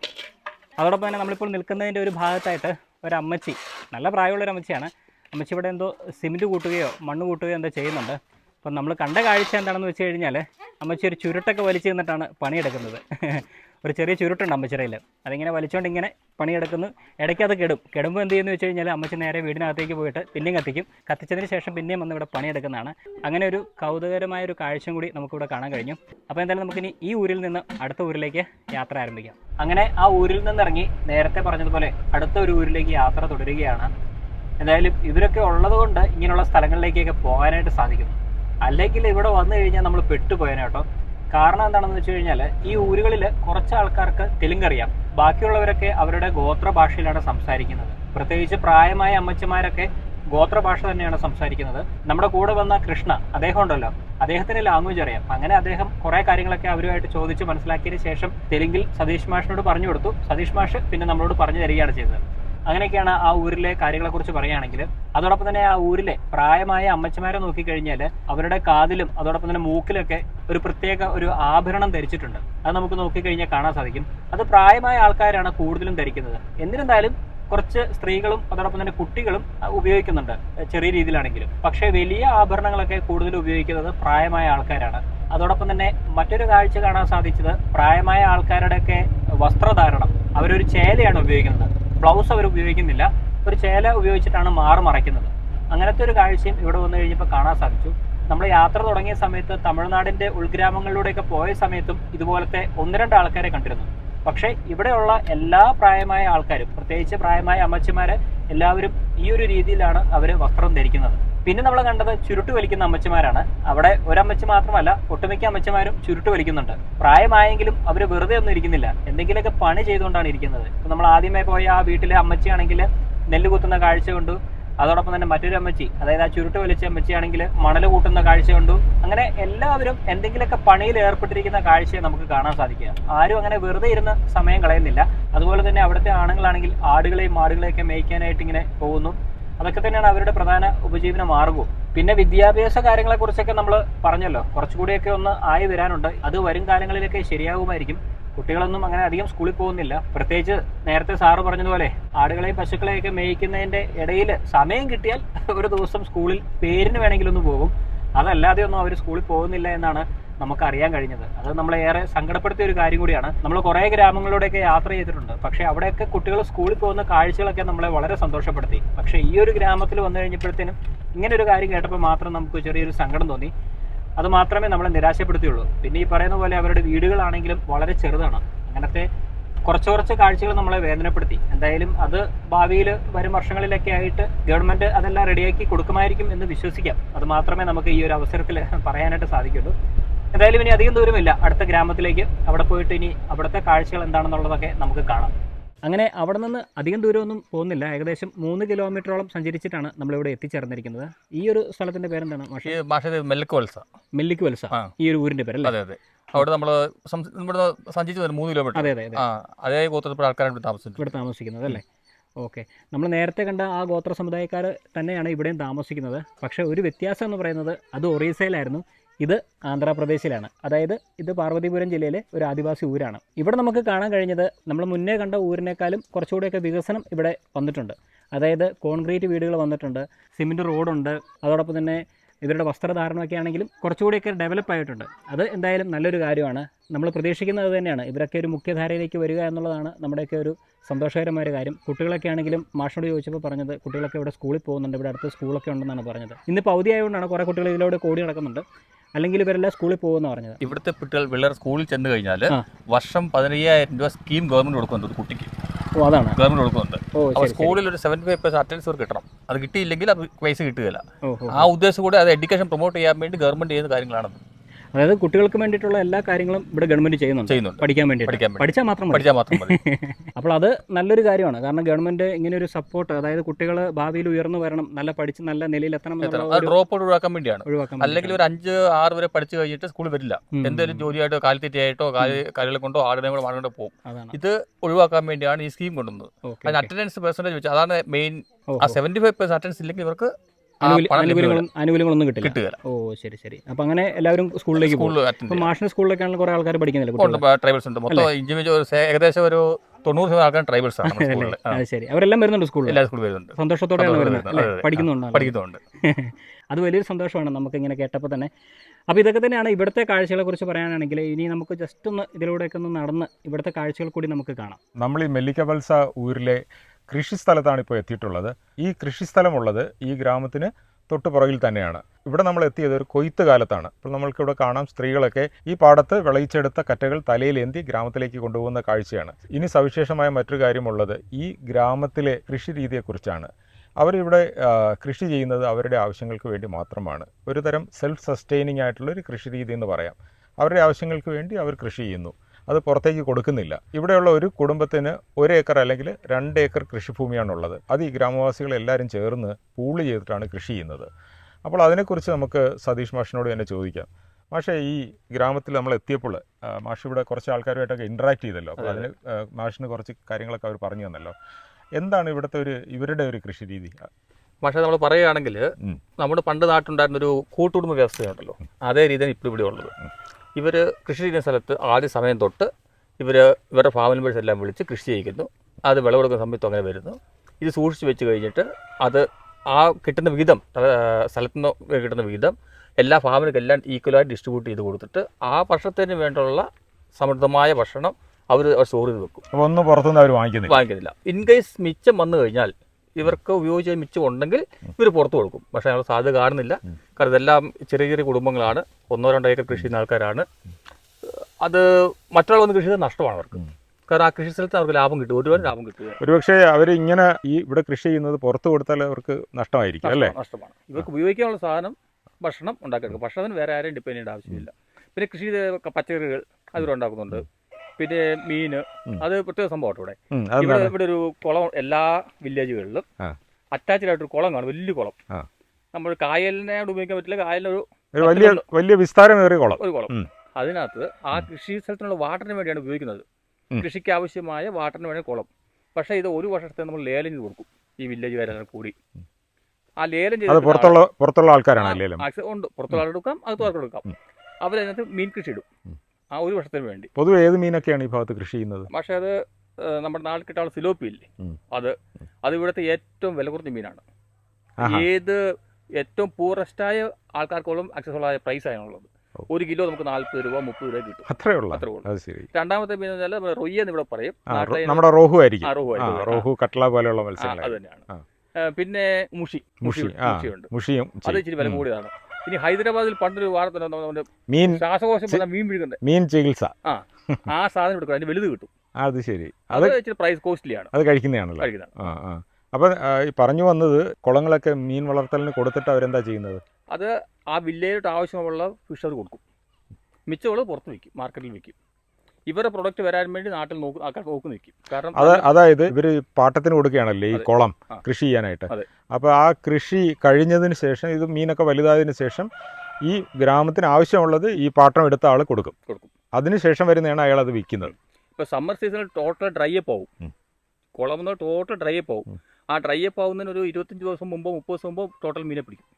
അതോടൊപ്പം തന്നെ നമ്മളിപ്പോൾ നിൽക്കുന്നതിന്റെ ഒരു ഭാഗത്തായിട്ട് ഒരു അമ്മച്ചി നല്ല പ്രായമുള്ള ഒരു അമ്മച്ചിയാണ്. അമ്മച്ചി ഇവിടെ എന്തോ സിമെന്റ് കൂട്ടുകയോ മണ്ണ് കൂട്ടുകയോ എന്തോ ചെയ്യുന്നുണ്ട്. അപ്പം നമ്മൾ കണ്ട കാഴ്ച എന്താണെന്ന് വെച്ച് കഴിഞ്ഞാൽ അമ്മച്ചി ഒരു ചുരുട്ടൊക്കെ വലിച്ചു നിന്നിട്ടാണ് പണിയെടുക്കുന്നത്. *laughs* ഒരു ചെറിയ ചുരുട്ടുണ്ട് അമ്മച്ചിറയിൽ അതിങ്ങനെ വലിച്ചുകൊണ്ട് ഇങ്ങനെ പണിയെടുക്കുന്നു. ഇടയ്ക്ക് അത് കെടും. കെടുമ്പോൾ എന്ത് ചെയ്യുന്നു വെച്ച് കഴിഞ്ഞാൽ അമ്മച്ചി നേരെ വീടിനകത്തേക്ക് പോയിട്ട് പിന്നെയും കത്തിക്കും. കത്തിച്ചതിന് ശേഷം പിന്നെയും വന്ന് ഇവിടെ പണിയെടുക്കുന്നതാണ്. അങ്ങനെ ഒരു കൗതുകരമായ ഒരു കാഴ്ചയും കൂടി നമുക്കിവിടെ കാണാൻ കഴിഞ്ഞു. അപ്പോൾ എന്തായാലും നമുക്കിനി ഈ ഊരിൽ നിന്ന് അടുത്ത ഊരിലേക്ക് യാത്ര ആരംഭിക്കാം. അങ്ങനെ ആ ഊരിൽ നിന്നിറങ്ങി നേരത്തെ പറഞ്ഞതുപോലെ അടുത്ത ഒരു ഊരിലേക്ക് യാത്ര തുടരുകയാണ്. എന്തായാലും ഇവരൊക്കെ ഉള്ളത് കൊണ്ട് ഇങ്ങനെയുള്ള സ്ഥലങ്ങളിലേക്കൊക്കെ പോകാനായിട്ട് സാധിക്കുന്നു. അല്ലെങ്കിൽ ഇവിടെ വന്നു കഴിഞ്ഞാൽ നമ്മൾ പെട്ടുപോയനെ കേട്ടോ. കാരണം എന്താണെന്ന് വെച്ച് കഴിഞ്ഞാൽ ഈ ഊരുകളിൽ കുറച്ച് ആൾക്കാർക്ക് തെലുങ്കറിയാം. ബാക്കിയുള്ളവരൊക്കെ അവരുടെ ഗോത്ര ഭാഷയിലാണ് സംസാരിക്കുന്നത്. പ്രത്യേകിച്ച് പ്രായമായ അമ്മച്ചിമാരൊക്കെ ഗോത്ര ഭാഷ തന്നെയാണ് സംസാരിക്കുന്നത്. നമ്മുടെ കൂടെ വന്ന കൃഷ്ണ അദ്ദേഹം ഉണ്ടല്ലോ. അദ്ദേഹത്തിന് ലാംഗ്വേജ് അറിയാം. അങ്ങനെ അദ്ദേഹം കുറെ കാര്യങ്ങളൊക്കെ അവരുമായിട്ട് ചോദിച്ച് മനസ്സിലാക്കിയതിന് ശേഷം തെലുങ്കിൽ സതീഷ് മാഷിനോട് പറഞ്ഞു കൊടുത്തു. സതീഷ് മാഷ് പിന്നെ നമ്മളോട് പറഞ്ഞു തരികയാണ് ചെയ്തത്. അങ്ങനെയൊക്കെയാണ് ആ ഊരിലെ കാര്യങ്ങളെക്കുറിച്ച് പറയുകയാണെങ്കിൽ. അതോടൊപ്പം തന്നെ ആ ഊരിലെ പ്രായമായ അമ്മച്ചിമാരെ നോക്കിക്കഴിഞ്ഞാൽ അവരുടെ കാതിലും അതോടൊപ്പം തന്നെ മൂക്കിലൊക്കെ ഒരു പ്രത്യേക ഒരു ആഭരണം ധരിച്ചിട്ടുണ്ട്. അത് നമുക്ക് നോക്കിക്കഴിഞ്ഞാൽ കാണാൻ സാധിക്കും. അത് പ്രായമായ ആൾക്കാരാണ് കൂടുതലും ധരിക്കുന്നത്. എന്നിരുന്നാലും കുറച്ച് സ്ത്രീകളും അതോടൊപ്പം തന്നെ കുട്ടികളും ഉപയോഗിക്കുന്നുണ്ട് ചെറിയ രീതിയിലാണെങ്കിലും. പക്ഷേ വലിയ ആഭരണങ്ങളൊക്കെ കൂടുതൽ ഉപയോഗിക്കുന്നത് പ്രായമായ ആൾക്കാരാണ്. അതോടൊപ്പം തന്നെ മറ്റൊരു കാഴ്ച കാണാൻ സാധിച്ചത് പ്രായമായ ആൾക്കാരുടെയൊക്കെ വസ്ത്രധാരണം. അവരൊരു ചേലയാണ് ഉപയോഗിക്കുന്നത്. ബ്ലൗസ് അവർ ഉപയോഗിക്കുന്നില്ല. ഒരു ചേല ഉപയോഗിച്ചിട്ടാണ് മാറു മറയ്ക്കുന്നത്. അങ്ങനത്തെ ഒരു കാഴ്ചയും ഇവിടെ വന്നു കഴിഞ്ഞപ്പോൾ കാണാൻ സാധിച്ചു. നമ്മൾ യാത്ര തുടങ്ങിയ സമയത്ത് തമിഴ്നാടിന്റെ ഉൾഗ്രാമങ്ങളിലൂടെയൊക്കെ പോയ സമയത്തും ഇതുപോലത്തെ ഒന്ന് രണ്ട് ആൾക്കാരെ കണ്ടിരുന്നു. പക്ഷേ ഇവിടെയുള്ള എല്ലാ പ്രായമായ ആൾക്കാരും പ്രത്യേകിച്ച് പ്രായമായ അമ്മച്ചിമാരെ എല്ലാവരും ഈ ഒരു രീതിയിലാണ് അവർ വസ്ത്രം ധരിക്കുന്നത്. പിന്നെ നമ്മൾ കണ്ടത് ചുരുട്ട് വലിക്കുന്ന അമ്മച്ചിമാരാണ്. അവിടെ ഒരമ്മച്ചി മാത്രമല്ല ഒട്ടുമിക്ക അമ്മച്ചിമാരും ചുരുട്ട് വലിക്കുന്നുണ്ട്. പ്രായമായെങ്കിലും അവർ വെറുതെ ഒന്നും ഇരിക്കുന്നില്ല. എന്തെങ്കിലുമൊക്കെ പണി ചെയ്തുകൊണ്ടാണ് ഇരിക്കുന്നത്. ഇപ്പൊ നമ്മൾ ആദ്യമായി പോയ ആ വീട്ടിലെ അമ്മച്ചിയാണെങ്കിൽ നെല്ല് കുത്തുന്ന കാഴ്ച കണ്ടു. അതോടൊപ്പം തന്നെ മറ്റൊരു അമ്മച്ചി അതായത് ആ ചുരുട്ട് വലിച്ച അമ്മച്ചിയാണെങ്കിൽ മണൽ കൂട്ടുന്ന കാഴ്ച കണ്ടു. അങ്ങനെ എല്ലാവരും എന്തെങ്കിലുമൊക്കെ പണിയിൽ ഏർപ്പെട്ടിരിക്കുന്ന കാഴ്ചയെ നമുക്ക് കാണാൻ സാധിക്കുക. ആരും അങ്ങനെ വെറുതെ ഇരുന്ന് സമയം കളയുന്നില്ല. അതുപോലെ തന്നെ അവിടുത്തെ ആണുങ്ങളാണെങ്കിൽ ആടുകളെയും മാടുകളെയൊക്കെ മേയ്ക്കാനായിട്ട് ഇങ്ങനെ പോകുന്നു. അതൊക്കെ തന്നെയാണ് അവരുടെ പ്രധാന ഉപജീവന മാർഗവും പിന്നെ വിദ്യാഭ്യാസ കാര്യങ്ങളെ കുറിച്ചൊക്കെ നമ്മൾ പറഞ്ഞല്ലോ. കുറച്ചുകൂടിയൊക്കെ ഒന്ന് ആയി വരാനുണ്ട്. അത് വരും കാലങ്ങളിലൊക്കെ ശരിയാകുമായിരിക്കും. കുട്ടികളൊന്നും അങ്ങനെ അധികം സ്കൂളിൽ പോകുന്നില്ല. പ്രത്യേകിച്ച് നേരത്തെ സാറ് പറഞ്ഞതുപോലെ ആടുകളെയും പശുക്കളെയൊക്കെ മേയ്ക്കുന്നതിന്റെ ഇടയിൽ സമയം കിട്ടിയാൽ ഒരു ദിവസം സ്കൂളിൽ പേരിന് വേണമെങ്കിൽ ഒന്ന് പോകും. അതല്ലാതെ ഒന്നും അവർ സ്കൂളിൽ പോകുന്നില്ല എന്നാണ് നമുക്ക് അറിയാൻ കഴിഞ്ഞത്. അത് നമ്മളെ ഏറെ സങ്കടപ്പെടുത്തിയ ഒരു കാര്യം കൂടിയാണ്. നമ്മൾ കുറേ ഗ്രാമങ്ങളിലൂടെയൊക്കെ യാത്ര ചെയ്തിട്ടുണ്ട്. പക്ഷേ അവിടെയൊക്കെ കുട്ടികൾ സ്കൂളിൽ പോകുന്ന കാഴ്ചകളൊക്കെ നമ്മളെ വളരെ സന്തോഷപ്പെടുത്തി. പക്ഷേ ഈ ഒരു ഗ്രാമത്തിൽ വന്നു കഴിഞ്ഞപ്പോഴത്തേനും ഇങ്ങനെ ഒരു കാര്യം കേട്ടപ്പോൾ മാത്രം നമുക്ക് ചെറിയൊരു സങ്കടം തോന്നി. അത് മാത്രമേ നമ്മളെ നിരാശപ്പെടുത്തിയുള്ളൂ. പിന്നെ ഈ പറയുന്ന പോലെ അവരുടെ വീടുകളാണെങ്കിലും വളരെ ചെറുതാണ്. അങ്ങനത്തെ കുറച്ച് കുറച്ച് കാഴ്ചകൾ നമ്മളെ വേദനപ്പെടുത്തി. എന്തായാലും അത് ഭാവിയിൽ വരും വർഷങ്ങളിലൊക്കെ ആയിട്ട് ഗവൺമെന്റ് അതെല്ലാം റെഡിയാക്കി കൊടുക്കുമായിരിക്കും എന്ന് വിശ്വസിക്കാം. അത് മാത്രമേ നമുക്ക് ഈ ഒരു അവസരത്തിൽ പറയാനായിട്ട് സാധിക്കുള്ളൂ എന്തായാലും ഇനി അധികം ദൂരമില്ല. അടുത്ത ഗ്രാമത്തിലേക്ക് അവിടെ പോയിട്ട് ഇനി അവിടുത്തെ കാഴ്ചകൾ എന്താണെന്നുള്ളതൊക്കെ നമുക്ക് കാണാം. അങ്ങനെ അവിടെ നിന്ന് അധികം ദൂരമൊന്നും പോകുന്നില്ല. ഏകദേശം മൂന്ന് കിലോമീറ്ററോളം സഞ്ചരിച്ചിട്ടാണ് നമ്മളിവിടെ എത്തിച്ചേർന്നിരിക്കുന്നത്. ഈ ഒരു സ്ഥലത്തിന്റെ പേരെന്താണ് ഈ മാഷെ ഭാഷ മെല്ലിക്ക് വത്സ. ഈ ഒരു ഊരിന്റെ പേരല്ലേ? അതെ അതെ. അവിടെ നമ്മൾ ഇവിടെ സഞ്ചരിച്ച് മൂന്ന് കിലോമീറ്റർ. അതെ അതെ അതെ. ആൾക്കാരാണ് ഇവിടെ താമസിച്ചിട്ടുണ്ട് ഇവിടെ താമസിക്കുന്നത് അല്ലേ? ഓക്കെ. നമ്മൾ നേരത്തെ കണ്ട ആ ഗോത്ര സമുദായക്കാർ തന്നെയാണ് ഇവിടെയും താമസിക്കുന്നത്. പക്ഷേ ഒരു വ്യത്യാസം എന്ന് പറയുന്നത് അത് ഒറീസയിലായിരുന്നു. ഇത് ആന്ധ്രാപ്രദേശിലാണ്. അതായത് ഇത് പാർവതിപുരം ജില്ലയിലെ ഒരു ആദിവാസി ഊരാണ്. ഇവിടെ നമുക്ക് കാണാൻ കഴിഞ്ഞത് നമ്മൾ മുന്നേ കണ്ട ഊരിനേക്കാളും കുറച്ചുകൂടെയൊക്കെ വികസനം ഇവിടെ വന്നിട്ടുണ്ട്. അതായത് കോൺക്രീറ്റ് വീടുകൾ വന്നിട്ടുണ്ട് സിമെന്റ് റോഡുണ്ട് അതോടൊപ്പം തന്നെ ഇവരുടെ വസ്ത്രധാരണമൊക്കെ ആണെങ്കിലും കുറച്ചുകൂടിയൊക്കെ ഡെവലപ്പ് ആയിട്ടുണ്ട്. അത് എന്തായാലും നല്ലൊരു കാര്യമാണ്. നമ്മൾ പ്രതീക്ഷിക്കുന്നത് തന്നെയാണ്. ഇവരൊക്കെ ഒരു മുഖ്യധാരയിലേക്ക് വരിക എന്നുള്ളതാണ് നമ്മുടെയൊക്കെ ഒരു സന്തോഷകരമായ ഒരു കാര്യം. കുട്ടികളൊക്കെ ആണെങ്കിലും മാഷോട് ചോദിച്ചപ്പോൾ പറഞ്ഞത് കുട്ടികളൊക്കെ ഇവിടെ സ്കൂളിൽ പോകുന്നുണ്ട് ഇവിടെ അടുത്ത് സ്കൂളൊക്കെ ഉണ്ടെന്നാണ് പറഞ്ഞത്. ഇന്നിപ്പോൾ അവധി ആയതുകൊണ്ടാണ് കുറേ കുട്ടികൾ ഇതിലൂടെ കൂടി നടക്കുന്നുണ്ട്. അല്ലെങ്കിൽ ഇവരെല്ലാം സ്കൂളിൽ പോകുന്ന പറഞ്ഞത്. ഇവിടുത്തെ കുട്ടികൾ പിള്ളേർ സ്കൂളിൽ ചെന്ന് കഴിഞ്ഞാൽ വർഷം പതിനയ്യായിരം രൂപ സ്കീം ഗവൺമെന്റ് കൊടുക്കുന്നുണ്ട് കുട്ടിക്ക്. ഓ അതാണ്. ഗവൺമെന്റ് കൊടുക്കുന്നുണ്ട്. അപ്പോൾ സ്കൂളിൽ ഒരു സെവൻ ഫൈവ് പേഴ്സ് അറ്റൻഡൻസ് കിട്ടണം. അത് കിട്ടിയില്ലെങ്കിൽ അത് പൈസ കിട്ടുകയില്ല. ആ ഉദ്ദേശം കൂടെ അത് എഡ്യൂക്കേഷൻ പ്രൊമോട്ട് ചെയ്യാൻ വേണ്ടി ഗവൺമെന്റ് ചെയ്യുന്ന കാര്യങ്ങളാണത് അതായത് കുട്ടികൾക്ക് വേണ്ടിയിട്ടുള്ള എല്ലാ കാര്യങ്ങളും ഇവിടെ ഗവൺമെന്റ് ചെയ്യുന്നുണ്ട്. ചെയ്യുന്നുണ്ട്. പഠിക്കാൻ വേണ്ടി. പഠിച്ചാൽ മാത്രം മതി. പഠിച്ചാൽ മാത്രം മതി. *laughs* അപ്പോൾ അത് നല്ലൊരു കാര്യമാണ്. കാരണം ഗവൺമെന്റ് ഇങ്ങനെ ഒരു സപ്പോർട്ട് അതായത് കുട്ടികൾ ഭാവിയിൽ ഉയർന്നു വരണം നല്ല പഠിച്ച് നല്ല നിലയിൽ എത്തണം ഡ്രോപ്പ് ഔട്ട് ഒഴിവാക്കാൻ വേണ്ടിയാണ്. ഒഴിവാക്കാൻ അല്ലെങ്കിൽ ഒരു അഞ്ച് ആറ് വരെ പഠിച്ചു കഴിഞ്ഞിട്ട് സ്കൂളിൽ വരില്ല. എന്തെങ്കിലും ജോലിയായിട്ടോ കാലിത്തീറ്റയായിട്ടോ കാര്യങ്ങളെ കൊണ്ടോ ആടിനെ കൊണ്ടോ മാടുകൊണ്ടോ പോകും. ഇത് ഒഴിവാക്കാൻ വേണ്ടിയാണ് ഈ സ്കീം കൊണ്ടുവന്നത്. അതിന് അറ്റൻഡൻസ് പെർസെന്റേജ് വെച്ച് അതാണ് മെയിൻ ആ സെവന്റി ഫൈവ് പെർസെന്റ് അറ്റൻഡൻസ് ഇല്ലെങ്കിൽ ഇവർക്ക് ആനുകൂല്യങ്ങളും ആനുകൂല്യങ്ങളൊന്നും കിട്ടില്ല. കിട്ടുകയില്ല. ഓ ശരി ശരി. അപ്പൊ അങ്ങനെ എല്ലാവരും സ്കൂളിലേക്ക് പോകും. സ്കൂളിൽ അറ്റൻഡ് ഇപ്പൊ മാഷിന് സ്കൂളിലൊക്കെ ആണെങ്കിൽ കുറെ ആൾക്കാർ പഠിക്കുന്നില്ല ട്രൈബൽസ് ഉണ്ട്. മൊത്തം ഏകദേശം ഒരു തൊണ്ണൂറ് ശതമാനം ആൾക്കാർ ട്രൈബൽസ് ആണ് സ്കൂളിൽ ശരി. അവരെല്ലാം വരുന്നുണ്ട് സ്കൂളിൽ എല്ലാ സ്കൂളിൽ വരുന്നുണ്ട്. സന്തോഷത്തോടെയാണ് വരുന്നത് അതെ. പഠിക്കുന്നുണ്ട്? *laughs* അത് വലിയൊരു സന്തോഷമാണ് നമുക്ക് ഇങ്ങനെ കേട്ടപ്പോൾ തന്നെ. അപ്പോൾ ഇതൊക്കെ തന്നെയാണ് ഇവിടുത്തെ കാഴ്ചകളെ കുറിച്ച് പറയാനാണെങ്കിൽ ഇനി നമുക്ക് ജസ്റ്റ് ഒന്ന് ഇതിലൂടെയൊക്കെ ഒന്ന് നടന്ന് ഇവിടുത്തെ കാഴ്ചകൾ കൂടി നമുക്ക് കാണാം. നമ്മൾ ഈ മെല്ലിക്കവൽസ ഊരിലെ കൃഷിസ്ഥലത്താണ് ഇപ്പോൾ എത്തിയിട്ടുള്ളത്. ഈ കൃഷിസ്ഥലമുള്ളത് ഈ ഗ്രാമത്തിന് തൊട്ട് പുറകിൽ തന്നെയാണ്. ഇവിടെ നമ്മൾ എത്തിയത് ഒരു കൊയ്ത്ത് കാലത്താണ്. അപ്പോൾ നമ്മൾക്കിവിടെ കാണാം സ്ത്രീകളൊക്കെ ഈ പാടത്ത് വിളയിച്ചെടുത്ത കറ്റകൾ തലയിലേന്തി ഗ്രാമത്തിലേക്ക് കൊണ്ടുപോകുന്ന കാഴ്ചയാണ്. ഇനി സവിശേഷമായ മറ്റൊരു കാര്യമുള്ളത് ഈ ഗ്രാമത്തിലെ കൃഷി രീതിയെക്കുറിച്ചാണ്. അവരിവിടെ കൃഷി ചെയ്യുന്നത് അവരുടെ ആവശ്യങ്ങൾക്ക് വേണ്ടി മാത്രമാണ്. ഒരു തരം സെൽഫ് സസ്റ്റെയിനിങ് ആയിട്ടുള്ള ഒരു കൃഷി രീതി എന്ന് പറയാം. അവരുടെ ആവശ്യങ്ങൾക്ക് വേണ്ടി അവർ കൃഷി ചെയ്യുന്നു. അത് പുറത്തേക്ക് കൊടുക്കുന്നില്ല. ഇവിടെയുള്ള ഒരു കുടുംബത്തിന് ഒരു ഏക്കർ അല്ലെങ്കിൽ രണ്ട് ഏക്കർ കൃഷിഭൂമിയാണുള്ളത്. അത് ഈ ഗ്രാമവാസികൾ എല്ലാവരും ചേർന്ന് പൂൾ ചെയ്തിട്ടാണ് കൃഷി ചെയ്യുന്നത്. അപ്പോൾ അതിനെക്കുറിച്ച് നമുക്ക് സതീഷ് മാഷിനോട് തന്നെ ചോദിക്കാം. മാഷെ ഈ ഗ്രാമത്തിൽ നമ്മൾ എത്തിയപ്പോൾ മാഷ് ഇവിടെ കുറച്ച് ആൾക്കാരുമായിട്ടൊക്കെ ഇൻട്രാക്ട് ചെയ്തല്ലോ. അപ്പോൾ അതിന് മാഷിന് കുറച്ച് കാര്യങ്ങളൊക്കെ അവർ പറഞ്ഞു തന്നല്ലോ. എന്താണ് ഇവിടുത്തെ ഒരു ഇവരുടെ ഒരു കൃഷി രീതി? പക്ഷേ നമ്മൾ പറയുകയാണെങ്കിൽ നമ്മുടെ പണ്ട് നാട്ടിലുണ്ടായിരുന്ന ഒരു കൂട്ടുകുടുംബ വ്യവസ്ഥയുണ്ടല്ലോ. അതേ രീതിയാണ് ഇപ്പോൾ ഇവിടെ ഉള്ളത്. ഇവർ കൃഷി ചെയ്യുന്ന സ്ഥലത്ത് ആദ്യ സമയം തൊട്ട് ഇവർ ഇവരുടെ ഫാമിൽ മെമ്പേഴ്സ് എല്ലാം വിളിച്ച് കൃഷി ചെയ്യിക്കുന്നു. അത് വിളവെടുക്കുന്ന സമയത്ത് അങ്ങനെ വരുന്നു. ഇത് സൂക്ഷിച്ച് വെച്ച് കഴിഞ്ഞിട്ട് അത് ആ കിട്ടുന്ന വിഹിതം സ്ഥലത്തു നിന്ന് കിട്ടുന്ന വിഹിതം എല്ലാ ഫാമിലും എല്ലാം ഈക്വലായിട്ട് ഡിസ്ട്രിബ്യൂട്ട് ചെയ്ത് കൊടുത്തിട്ട് ആ വർഷത്തിന് വേണ്ടിയുള്ള സമൃദ്ധമായ ഭക്ഷണം അവർ സ്റ്റോർ ചെയ്ത് വെക്കും. അപ്പോൾ ഒന്നും പുറത്തുനിന്ന് അവർ വാങ്ങിക്കുന്നില്ല. വാങ്ങിക്കുന്നില്ല. ഇൻ കേസ് മിച്ചം വന്നു കഴിഞ്ഞാൽ ഇവർക്ക് ഉപയോഗിച്ച മിച്ചം ഉണ്ടെങ്കിൽ ഇവർ പുറത്തു കൊടുക്കും. പക്ഷേ ഞങ്ങൾ സാധ്യത കാണുന്നില്ല. കാരണം ഇതെല്ലാം ചെറിയ ചെറിയ കുടുംബങ്ങളാണ്. ഒന്നോ രണ്ടോ ഏക്കർ കൃഷി ചെയ്യുന്ന ആൾക്കാരാണ്. അത് മറ്റൊരാൾ വന്ന് കൃഷി ചെയ്താൽ നഷ്ടമാണ് അവർക്ക്. കാരണം ആ കൃഷി സ്ഥലത്ത് അവർക്ക് ലാഭം കിട്ടും. ഒരുപാട് ലാഭം കിട്ടുക ഒരുപക്ഷെ അവർ ഇങ്ങനെ ഈ ഇവിടെ കൃഷി ചെയ്യുന്നത് പുറത്ത് കൊടുത്താൽ അവർക്ക് നഷ്ടമായിരിക്കും അല്ലേ? നഷ്ടമാണ്. ഇവർക്ക് ഉപയോഗിക്കാനുള്ള സാധനം ഭക്ഷണം ഉണ്ടാക്കിയെടുക്കും ഭക്ഷണത്തിന് വേറെ ആരെയും ഡിപ്പെൻഡ് ചെയ്യേണ്ട ആവശ്യമില്ല. പിന്നെ കൃഷി ചെയ്ത പച്ചക്കറികൾ അതിലുണ്ടാക്കുന്നുണ്ട് പിന്നെ മീന് അത് പ്രത്യേക സംഭവം ഇവിടെ ഇവിടെ ഇവിടെ ഒരു കുളം എല്ലാ വില്ലേജുകളിലും. അറ്റാച്ച്ഡ് ആയിട്ടൊരു കുളം കാണും. വലിയ കുളം. നമ്മൾ കായലിനെ ഉപയോഗിക്കാൻ പറ്റില്ല. കായലിനൊരു ഒരു വലിയ വലിയ വിസ്താരമേറിയ കുളം. ഒരു കുളം. അതിനകത്ത് ആ കൃഷി സ്ഥലത്തിനുള്ള വാട്ടറിന് വേണ്ടിയാണ് ഉപയോഗിക്കുന്നത്. കൃഷിക്ക് ആവശ്യമായ വാട്ടറിന് വേണ്ടി കുളം. പക്ഷേ ഇത് ഒരു വർഷത്തെ നമ്മൾ ലേലം ചെയ്ത് കൊടുക്കും. ഈ വില്ലേജുകാരെല്ലാം കൂടി. ആ ലേലം ചെയ്ത് പുറത്തുള്ള പുറത്തുള്ള ആൾക്കാരാണ് ഉണ്ട്. പുറത്തുള്ള ആൾക്കെടുക്കാം അത് എടുക്കാം അവരതിനകത്ത് മീൻ കൃഷി ഇടും. ആ ഒരു വർഷത്തിന് വേണ്ടി. പൊതുവെ ഏത് മീനൊക്കെയാണ് ഈ ഭാഗത്ത് കൃഷി ചെയ്യുന്നത്? പക്ഷേ അത് നമ്മുടെ നാട്ടിൽ കിട്ടാനുള്ള സിലോപ്പി ഇല്ലേ? അത് അത് ഇവിടുത്തെ ഏറ്റവും വില കുറഞ്ഞ മീനാണ്. ഏത് ഏറ്റവും പൂറസ്റ്റായ ആൾക്കാർക്കോളം accessible ആയ പ്രൈസ് ആണുള്ളത് ഒരു കിലോ നമുക്ക് നാല്പത് രൂപ മുപ്പത് രൂപ കിട്ടും. അത്രേ ഉള്ള? അത്രേ ഉള്ളൂ. ശരി. രണ്ടാമത്തെ മീൻ എന്ന് പറഞ്ഞാൽ റൊയ്യ എന്ന് ഇവിടെ പറയും. നമ്മുടെ റോഹു ആയിരിക്കും. റോഹു കട്ട്ള പോലെയുള്ള മത്സ്യങ്ങൾ അത് തന്നെയാണ്. പിന്നെ മുഷി. മുഷി മുഷിയുണ്ട് മുഷിയും അത്. ഇച്ചിരി വില കൂടിയതാണ്. ഇനി ഹൈദരാബാദിൽ പണ്ടൊരു വാർത്ത മീൻ ശ്വാസകോശം മീൻ പിഴുകുന്നത് മീൻ ചികിത്സ. ആ ആ സാധനം എടുക്കണം. അതിന് വലുത് കിട്ടും. അത് ശരി. അത് ഇച്ചിരി പ്രൈസ് കോസ്റ്റ്ലിയാണ് അത് കഴിക്കുന്നതാണല്ലോ. കഴിക്കുന്നത് ആ ആ. അപ്പം ഈ പറഞ്ഞു വന്നത് കുളങ്ങളൊക്കെ മീൻ വളർത്തലിന് കൊടുത്തിട്ട് അവരെന്താ ചെയ്യുന്നത്? അത് ആ വില്ലേജിലോട്ട് ആവശ്യമുള്ള ഫിഷ് അത് കൊടുക്കും. മിച്ചമുള്ളത് പുറത്ത് വിൽക്കും മാർക്കറ്റിൽ വിൽക്കും. ഇവരുടെ പ്രൊഡക്റ്റ് വരാൻ വേണ്ടി നാട്ടിൽ നോക്കും ആൾക്കാർ നോക്കി നിൽക്കും. കാരണം അത് അതായത് ഇവർ പാട്ടത്തിന് കൊടുക്കുകയാണല്ലേ ഈ. കുളം കൃഷി ചെയ്യാനായിട്ട്. അപ്പോൾ ആ കൃഷി കഴിഞ്ഞതിന് ശേഷം ഇത് മീനൊക്കെ വലുതായതിനു ശേഷം ഈ ഗ്രാമത്തിന് ആവശ്യമുള്ളത് ഈ പാട്ടം എടുത്ത ആൾ കൊടുക്കും. കൊടുക്കും. അതിനുശേഷം വരുന്നതാണ് അയാൾ അത് വിൽക്കുന്നത് ഇപ്പോൾ സമ്മർ സീസണിൽ ടോട്ടൽ ഡ്രൈ അപ്പ് ആവും ഉം. കുളം എന്ന് ടോട്ടൽ ഡ്രൈ അപ്പ് ആവും ഉം. ആ ഡ്രൈ അപ്പ് ആവുന്നതിന് ഒരു ഇരുപത്തഞ്ച് ദിവസം മുമ്പോ മുപ്പത് ദിവസം മുമ്പോ ടോട്ടൽ മീനെ പിടിക്കും.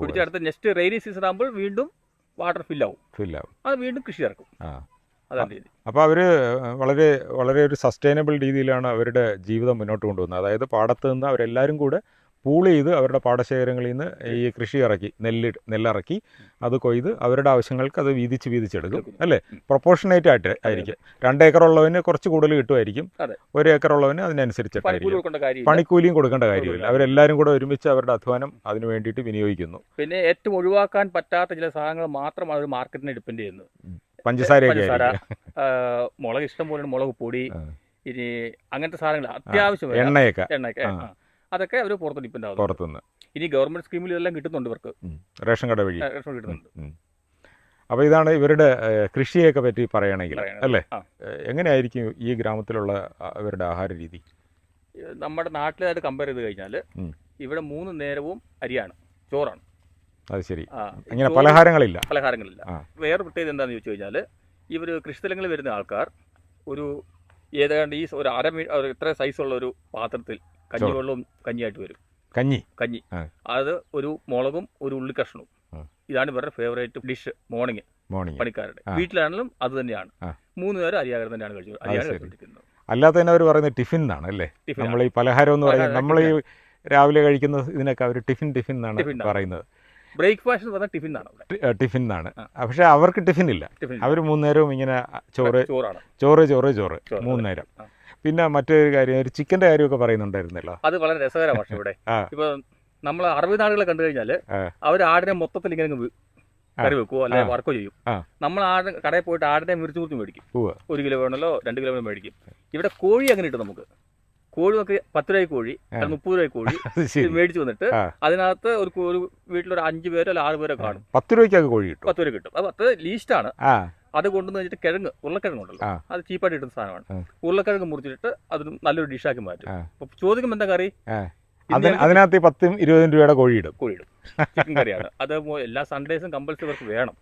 പിടിച്ച് അടുത്ത നെക്സ്റ്റ് റെയിനി സീസൺ ആകുമ്പോൾ വീണ്ടും വാട്ടർ ഫില്ലാവും ഫില്ലാവും അത് വീണ്ടും കൃഷി ഇറക്കും. അതാണ് രീതി. അപ്പോൾ അവർ വളരെ വളരെ ഒരു സസ്റ്റൈനബിൾ രീതിയിലാണ് അവരുടെ ജീവിതം മുന്നോട്ട് കൊണ്ടുപോകുന്നത് അതായത് പാടത്ത് നിന്ന് അവരെല്ലാവരും കൂടെ പൂൾ ചെയ്ത് അവരുടെ പാടശേഖരങ്ങളിൽ നിന്ന് ഈ കൃഷി ഇറക്കി നെല്ല് നെല്ലിറക്കി അത് കൊയ്ത് അവരുടെ ആവശ്യങ്ങൾക്ക് അത് വീതിച്ച് വീതിച്ചെടുക്കും അല്ലേ? പ്രൊപ്പോർഷനേറ്റ് ആയിട്ട് ആയിരിക്കും രണ്ട് ഏക്കർ ഉള്ളവന് കുറച്ച് കൂടുതൽ കിട്ടുമായിരിക്കും. ഒരു ഏക്കർ ഉള്ളവന് അതിനനുസരിച്ചിട്ടായിരിക്കും പണിക്കൂലിയും കൊടുക്കേണ്ട കാര്യമില്ല. അവരെല്ലാവരും കൂടെ ഒരുമിച്ച് അവരുടെ അധ്വാനം അതിന് വേണ്ടിയിട്ട് വിനിയോഗിക്കുന്നു. പിന്നെ ഏറ്റവും ഒഴിവാക്കാൻ പറ്റാത്ത ചില സാധനങ്ങൾ മാത്രം അവർ മാർക്കറ്റിനെ ഡിപ്പെൻഡ് ചെയ്യുന്നു. പഞ്ചസാരയൊക്കെ പഞ്ചസാര, മുളക് ഇഷ്ടം പോലെ മുളക് പൊടി ഇനി അങ്ങനത്തെ സാധനങ്ങൾ അത്യാവശ്യം. എണ്ണയൊക്കെ. എണ്ണയൊക്കെ. അതൊക്കെ അവർ പുറത്ത് ഡിപ്പെൻഡ് ആവും പുറത്തുനിന്ന്. ഇനി ഗവൺമെന്റ് സ്കീമിൽ ഇതെല്ലാം കിട്ടുന്നുണ്ട് ഇവർക്ക്. റേഷൻ കട വഴി. റേഷൻ കിട്ടുന്നുണ്ട്. അപ്പോൾ ഇതാണ് ഇവരുടെ കൃഷിയൊക്കെ പറ്റി പറയുകയാണെങ്കിൽ അല്ലേ? എങ്ങനെയായിരിക്കും ഈ ഗ്രാമത്തിലുള്ള അവരുടെ ഇവരുടെ ആഹാര രീതി നമ്മുടെ നാട്ടിലായിട്ട് കമ്പയർ ചെയ്ത് കഴിഞ്ഞാൽ ഇവിടെ മൂന്ന് നേരവും അരിയാണ് ചോറാണ്. അത് ശരി. അങ്ങനെ ഇങ്ങനെ പലഹാരങ്ങളില്ല? പലഹാരങ്ങളില്ല. വേറെ പ്രത്യേകത എന്താണെന്ന് ചോദിച്ചു കഴിഞ്ഞാൽ ഇവർ കൃഷിസ്ഥലങ്ങളിൽ വരുന്ന ആൾക്കാർ ഒരു ഏതാണ്ട് ഈ ഒരു അര മീ ഇത്ര സൈസുള്ള ഒരു പാത്രത്തിൽ കഞ്ഞിവെള്ളവും കഞ്ഞിയായിട്ട് വരും. കഞ്ഞി? കഞ്ഞി. അത് ഒരു മുളകും ഒരു ഉള്ളി കഷ്ണവും. ഇതാണ് ഇവരുടെ ഫേവറേറ്റ് ഡിഷ് മോർണിംഗ് മോർണിംഗ് പണിക്കാരുടെ. വീട്ടിലാണെങ്കിലും അത് തന്നെയാണ്. മൂന്ന് നേരം അരിയാകരം തന്നെയാണ് കഴിച്ചത്. അരിയാണ് ശരി. കഴിച്ചിരിക്കുന്നത് അല്ലാതെ തന്നെ അവർ പറയുന്നത് ടിഫിൻ എന്നാണ് അല്ലേ? നമ്മൾ ഈ പലഹാരം എന്ന് പറയുന്നത് നമ്മൾ ഈ രാവിലെ കഴിക്കുന്ന ഇതിനൊക്കെ അവർ ടിഫിൻ ടിഫിൻ എന്നാണ് പറയുന്നത്. ബ്രേക്ക്ഫാസ്റ്റ് എന്ന് പറഞ്ഞാൽ ടിഫിൻ ആണ് ടിഫിൻ ആണ് പക്ഷെ അവർക്ക് ടിഫിൻ ഇല്ല. അവർ മൂന്നേരവും ഇങ്ങനെ ചോറ് ചോറ് ചോറ് ചോറ്. മൂന്നേരം മൂന്ന് നേരം. ആ. പിന്നെ മറ്റൊരു കാര്യം ഒരു ചിക്കന്റെ കാര്യമൊക്കെ പറയുന്നുണ്ടായിരുന്നല്ലോ. അത് വളരെ രസകരമാണ് പക്ഷെ ഇവിടെ. ഇപ്പൊ നമ്മൾ അറബി നാടുകളെ കണ്ടു കഴിഞ്ഞാൽ ആ. അവർ ആടിനെ മൊത്തത്തിൽ ഇങ്ങനെ കറി വെക്കുവോ അല്ലെ വർക്കോ ചെയ്യും. നമ്മൾ ആട് കടയിൽ പോയിട്ട് ആടിനെ മുറിച്ച് മുറിച്ച് മേടിക്കും. ഒരു കിലോ വേണമല്ലോ രണ്ട് കിലോ വേണം മേടിക്കും. ഇവിടെ കോഴി അങ്ങനെ ഇട്ട് നമുക്ക്. കോഴി നമുക്ക് പത്ത് രൂപ കോഴി മുപ്പത് രൂപ കോഴി മേടിച്ചു വന്നിട്ട് അതിനകത്ത് ഒരു വീട്ടിൽ ഒരു വീട്ടിലൊരു അഞ്ച് പേരോ അല്ലെങ്കിൽ ആറ് പേരോ കാണും. പത്ത് രൂപയ്ക്കൊക്കെ കോഴി കിട്ടും. പത്ത് രൂപ കിട്ടും. അത് പത്ത് ലീസ്റ്റാണ് ആ. അത് കൊണ്ടുവന്ന് വെച്ചിട്ട് കിഴങ്ങ് ഉരുളക്കിഴങ്ങ് ഉണ്ടല്ലോ അത് ചീപ്പായിട്ട് കിട്ടുന്ന സാധനമാണ്. ഉരുളക്കിഴങ്ങ് മുറിച്ചിട്ട് അത് നല്ലൊരു ഡിഷാക്കി മാറ്റും. ചോദിക്കും അപ്പൊ ചോദിക്കുമ്പോൾ എന്താ കറി? അതിന് അതിനകത്ത് പത്തും ഇരുപതും രൂപയുടെ കോഴി ഇടും കോഴിയിടും. ചിക്കൻ കറിയാണ്. അത് എല്ലാ സൺഡേസും കമ്പൽസറി ഇവർക്ക് വേണം.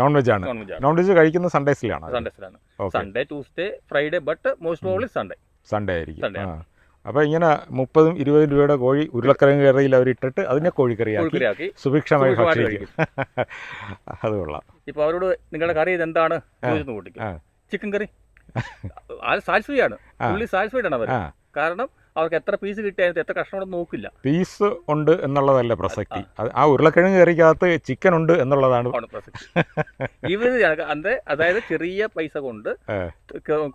നോൺ വെജ് ആണ്. നോൺ വെജ് കഴിക്കുന്ന സൺഡേസിലാണ് സൺഡേസിലാണ് Sunday Tuesday Friday but most probably Sunday Sunday ആയിരിക്കും. സൺഡേ അപ്പോൾ ഇങ്ങനെ മുപ്പതും ഇരുപതും രൂപയുടെ കോഴി ഉരുളക്കിഴങ്ങ് കറിയിൽ അവർ ഇട്ടിട്ട് അതിനെ കോഴിക്കറിയാക്കി സുഭിക്ഷമായി ഭക്ഷിക്കും. *laughs* അത് കൊള്ളാം. ഇപ്പൊ അവരോട് നിങ്ങളുടെ കറി ഇതെന്താണ്? ചോദിച്ചു ചിക്കൻ കറി? അത് സാറ്റിസ്ഫൈഡ് ആണ്. പുള്ളി സാറ്റിസ്ഫൈഡ് ആണ് അവർ കാരണം അവർക്ക് എത്ര പീസ് കിട്ടിയാലും എത്ര കഷ്ണം നോക്കില്ല. പീസ് ഉണ്ട് എന്നുള്ളതല്ല പ്രസക്തി. ആ ഉരുളക്കിഴങ്ങ് കറിക്കകത്ത് ചിക്കൻ ഉണ്ട് എന്നുള്ളതാണ്. പ്രസക്തി. ഇവർ അതെ അതായത് ചെറിയ പൈസ കൊണ്ട്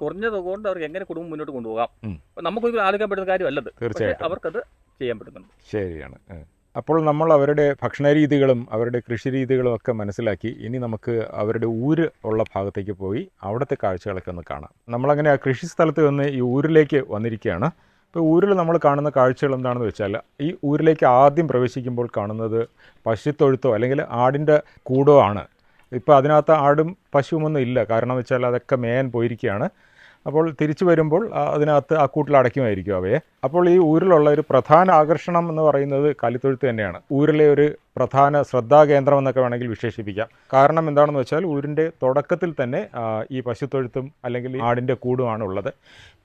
കുറഞ്ഞ തുക കൊണ്ട് അവർക്ക് എങ്ങനെ കുടുംബം മുന്നോട്ട് കൊണ്ടുപോകാം? നമുക്ക് അപ്പൊ നമുക്കൊരു ആലോചിക്കാൻ പറ്റുന്ന കാര്യമല്ലത്. തീർച്ചയായിട്ടും. അവർക്കത് ചെയ്യാൻ പറ്റുന്നുണ്ട്. ശരിയാണ്. അപ്പോൾ നമ്മൾ അവരുടെ ഭക്ഷണ രീതികളും അവരുടെ കൃഷി രീതികളും ഒക്കെ മനസ്സിലാക്കി ഇനി നമുക്ക് അവരുടെ ഊര് ഉള്ള ഭാഗത്തേക്ക് പോയി അവിടുത്തെ കാഴ്ചകളൊക്കെ ഒന്ന് കാണാം. നമ്മളങ്ങനെ ആ കൃഷി സ്ഥലത്ത് വന്ന് ഈ ഊരിലേക്ക് വന്നിരിക്കുകയാണ്. ഇപ്പോൾ ഊരിൽ നമ്മൾ കാണുന്ന കാഴ്ചകൾ എന്താണെന്ന് വെച്ചാൽ ഈ ഊരിലേക്ക് ആദ്യം പ്രവേശിക്കുമ്പോൾ കാണുന്നത് പശുത്തൊഴുത്തോ അല്ലെങ്കിൽ ആടിന്റെ കൂടോ ആണ്. ഇപ്പോൾ അതിനകത്ത് ആടും പശുവുമൊന്നും ഇല്ല. കാരണം വെച്ചാൽ അതൊക്കെ മേയാൻ പോയിരിക്കുകയാണ്. അപ്പോൾ തിരിച്ചു വരുമ്പോൾ അതിനകത്ത് ആ കൂട്ടിൽ അടയ്ക്കുമായിരിക്കും അവയെ. അപ്പോൾ ഈ ഊരിലുള്ള ഒരു പ്രധാന ആകർഷണം എന്ന് പറയുന്നത് കലിത്തൊഴുത്ത് തന്നെയാണ്. ഊരിലെ ഒരു പ്രധാന ശ്രദ്ധാകേന്ദ്രം എന്നൊക്കെ വേണമെങ്കിൽ വിശേഷിപ്പിക്കാം. കാരണം എന്താണെന്ന് വെച്ചാൽ ഊരിന്റെ തുടക്കത്തിൽ തന്നെ ഈ പശുത്തൊഴുത്തും അല്ലെങ്കിൽ ആടിന്റെ കൂടുമാണ് ഉള്ളത്.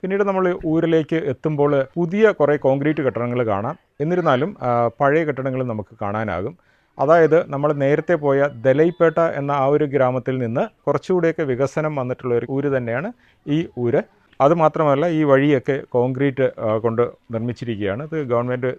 പിന്നീട് നമ്മൾ ഊരിലേക്ക് എത്തുമ്പോൾ പുതിയ കുറേ കോൺക്രീറ്റ് കെട്ടിടങ്ങൾ കാണാം. എന്നിരുന്നാലും പഴയ കെട്ടിടങ്ങൾ നമുക്ക് കാണാനാകും. അതായത് നമ്മൾ നേരത്തെ പോയ ദലൈപേട്ട എന്ന ആ ഒരു ഗ്രാമത്തിൽ നിന്ന് കുറച്ചുകൂടിയൊക്കെ വികസനം വന്നിട്ടുള്ള ഒരു ഊര് തന്നെയാണ് ഈ ഊര്. അതുമാത്രമല്ല ഈ വഴിയൊക്കെ കോൺക്രീറ്റ് കൊണ്ട് നിർമ്മിച്ചിരിക്കുകയാണ്. ഇത് ഗവൺമെന്റ്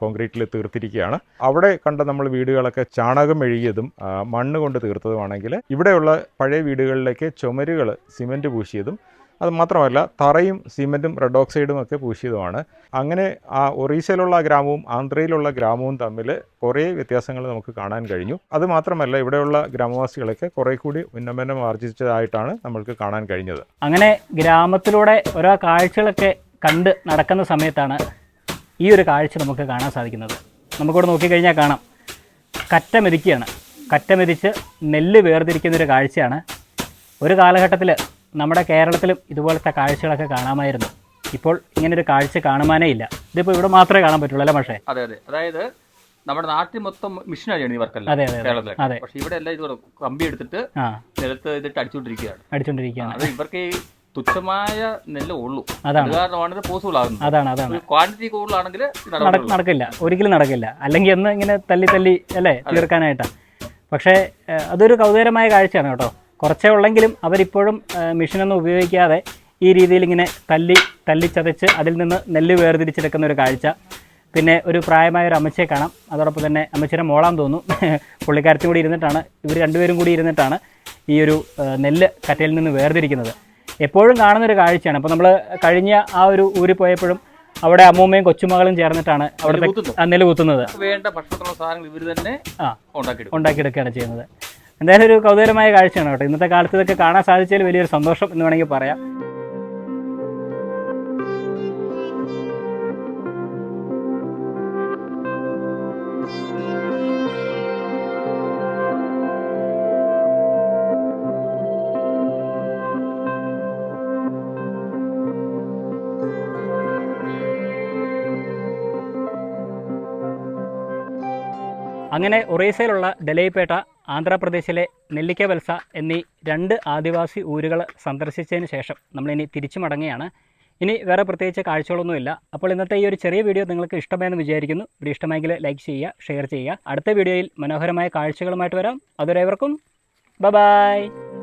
കോൺക്രീറ്റിൽ തീർത്തിരിക്കുകയാണ്. അവിടെ കണ്ട നമ്മൾ വീടുകളൊക്കെ ചാണകം മെഴുകിയതും ആ, മണ്ണ് കൊണ്ട് തീർത്തതുമാണെങ്കിൽ ഇവിടെയുള്ള പഴയ വീടുകളിലേക്ക് ചുമരുകൾ സിമന്റ് പൂശിയതും അത് മാത്രമല്ല തറയും സിമെന്റും റെഡ് ഓക്സൈഡും ഒക്കെ പൂശിയതുമാണ് അങ്ങനെ ആ ഒറീസയിലുള്ള ഗ്രാമവും ആന്ധ്രയിലുള്ള ഗ്രാമവും തമ്മിൽ കുറേ വ്യത്യാസങ്ങൾ നമുക്ക് കാണാൻ കഴിഞ്ഞു. അത് മാത്രമല്ല ഇവിടെയുള്ള ഗ്രാമവാസികളൊക്കെ കുറേ കൂടി ഉന്നമനം ആർജിച്ചതായിട്ടാണ് നമ്മൾക്ക് കാണാൻ കഴിഞ്ഞത്. അങ്ങനെ ഗ്രാമത്തിലൂടെ ഓരോ കാഴ്ചകളൊക്കെ കണ്ട് നടക്കുന്ന സമയത്താണ് ഈ ഒരു കാഴ്ച നമുക്ക് കാണാൻ സാധിക്കുന്നത്. നമുക്കിവിടെ നോക്കിക്കഴിഞ്ഞാൽ കാണാം. കറ്റ മെതിക്കുകയാണ് കറ്റ മെതിച്ച് നെല്ല് വേർതിരിക്കുന്ന ഒരു കാഴ്ചയാണ്. ഒരു കാലഘട്ടത്തിൽ നമ്മുടെ കേരളത്തിലും ഇതുപോലത്തെ കാഴ്ചകളൊക്കെ കാണാമായിരുന്നു. ഇപ്പോൾ ഇങ്ങനൊരു കാഴ്ച കാണുവാനേ ഇല്ല. ഇതിപ്പോൾ ഇവിടെ മാത്രമേ കാണാൻ പറ്റുള്ളൂ അല്ലേ പക്ഷേ അതെ അതെ. അതായത് നമ്മുടെ നാട്ടിൽ മൊത്തം മിഷനറിയാണ് ഈ വർക്കല്ല അതെ അതെ അതെ. കേരളത്തിൽ. പക്ഷെ ഇവിടെ എല്ലാം ഇത് കമ്പി എടുത്തിട്ട് നിലത്ത് ഇതിട്ട് അടിച്ചുകൊണ്ടിരിക്കുകയാണ് അടിച്ചുകൊണ്ടിരിക്കുകയാണ് അത് ഇവർക്ക് ഈ തുച്ഛമായ നെല്ല് ഉള്ളൂ. അതാണ്. കാരണമാണ് ഇത് പോസിബിൾ ആകുന്നത് അതാണ് അതാണ്. ക്വാണ്ടിറ്റി കൂടുതലാണെങ്കിൽ നട- നടക്കില്ല. ഒരിക്കലും നടക്കില്ല. അല്ലെങ്കിൽ എന്ന് ഇങ്ങനെ തല്ലി തല്ലി അല്ലേ? തീർക്കാനായിട്ടാണ് പക്ഷേ അതൊരു കൗതുകരമായ കാഴ്ചയാണ് കേട്ടോ. കുറച്ചേ ഉള്ളെങ്കിലും അവരിപ്പോഴും മെഷീനൊന്നും ഉപയോഗിക്കാതെ ഈ രീതിയിൽ ഇങ്ങനെ തല്ലി തല്ലി ചതച്ച് അതിൽ നിന്ന് നെല്ല് വേർതിരിച്ചെടുക്കുന്ന ഒരു കാഴ്ച. പിന്നെ ഒരു പ്രായമായ ഒരു അമ്മച്ചയെ കാണാം. അതോടൊപ്പം തന്നെ അമ്മച്ചിയുടെ മോളാൻ തോന്നുന്നു. *laughs* പുള്ളിക്കാരത്തും കൂടി ഇരുന്നിട്ടാണ്. ഇവർ രണ്ടുപേരും കൂടി ഇരുന്നിട്ടാണ് ഈ ഒരു നെല്ല് കറ്റയിൽ നിന്ന് വേർതിരിക്കുന്നത്. എപ്പോഴും കാണുന്നൊരു കാഴ്ചയാണ്. അപ്പോൾ നമ്മൾ കഴിഞ്ഞ ആ ഒരു ഊരിൽ പോയപ്പോഴും അവിടെ അമ്മൂമ്മയും കൊച്ചുമകളും ചേർന്നിട്ടാണ് അവിടുത്തെ. ആ നെല്ല് കുത്തുന്നത്. വേണ്ട ഭക്ഷണത്തിനുള്ള സാധനങ്ങൾ ഇവർ തന്നെ ആ ഉണ്ടാക്കി ഉണ്ടാക്കിയെടുക്കുകയാണ് ചെയ്യുന്നത്. എന്തായാലും ഒരു കൗതുകരമായ കാഴ്ചയാണ് കേട്ടോ. ഇന്നത്തെ കാലത്ത് ഇതൊക്കെ കാണാൻ സാധിച്ചതിൽ വലിയൊരു സന്തോഷം എന്ന് വേണമെങ്കിൽ പറയാം. അങ്ങനെ ഒറീസയിലുള്ള ഡലേപേട്ട ആന്ധ്രാപ്രദേശിലെ നെല്ലിക്കവൽസ എന്നീ രണ്ട് ആദിവാസി ഊരുകൾ സന്ദർശിച്ചതിന് ശേഷം നമ്മളിനി തിരിച്ചു മടങ്ങുകയാണ്. ഇനി വേറെ പ്രത്യേകിച്ച് കാഴ്ചകളൊന്നുമില്ല. അപ്പോൾ ഇന്നത്തെ ഈ ഒരു ചെറിയ വീഡിയോ നിങ്ങൾക്ക് ഇഷ്ടമായെന്ന് വിചാരിക്കുന്നു. വീഡിയോ ഇഷ്ടമായെങ്കിൽ ലൈക്ക് ചെയ്യുക ഷെയർ ചെയ്യുക. അടുത്ത വീഡിയോയിൽ മനോഹരമായ കാഴ്ചകളുമായിട്ട് വരാം. അതുവരെ ഏവർക്കും ബ ബായ്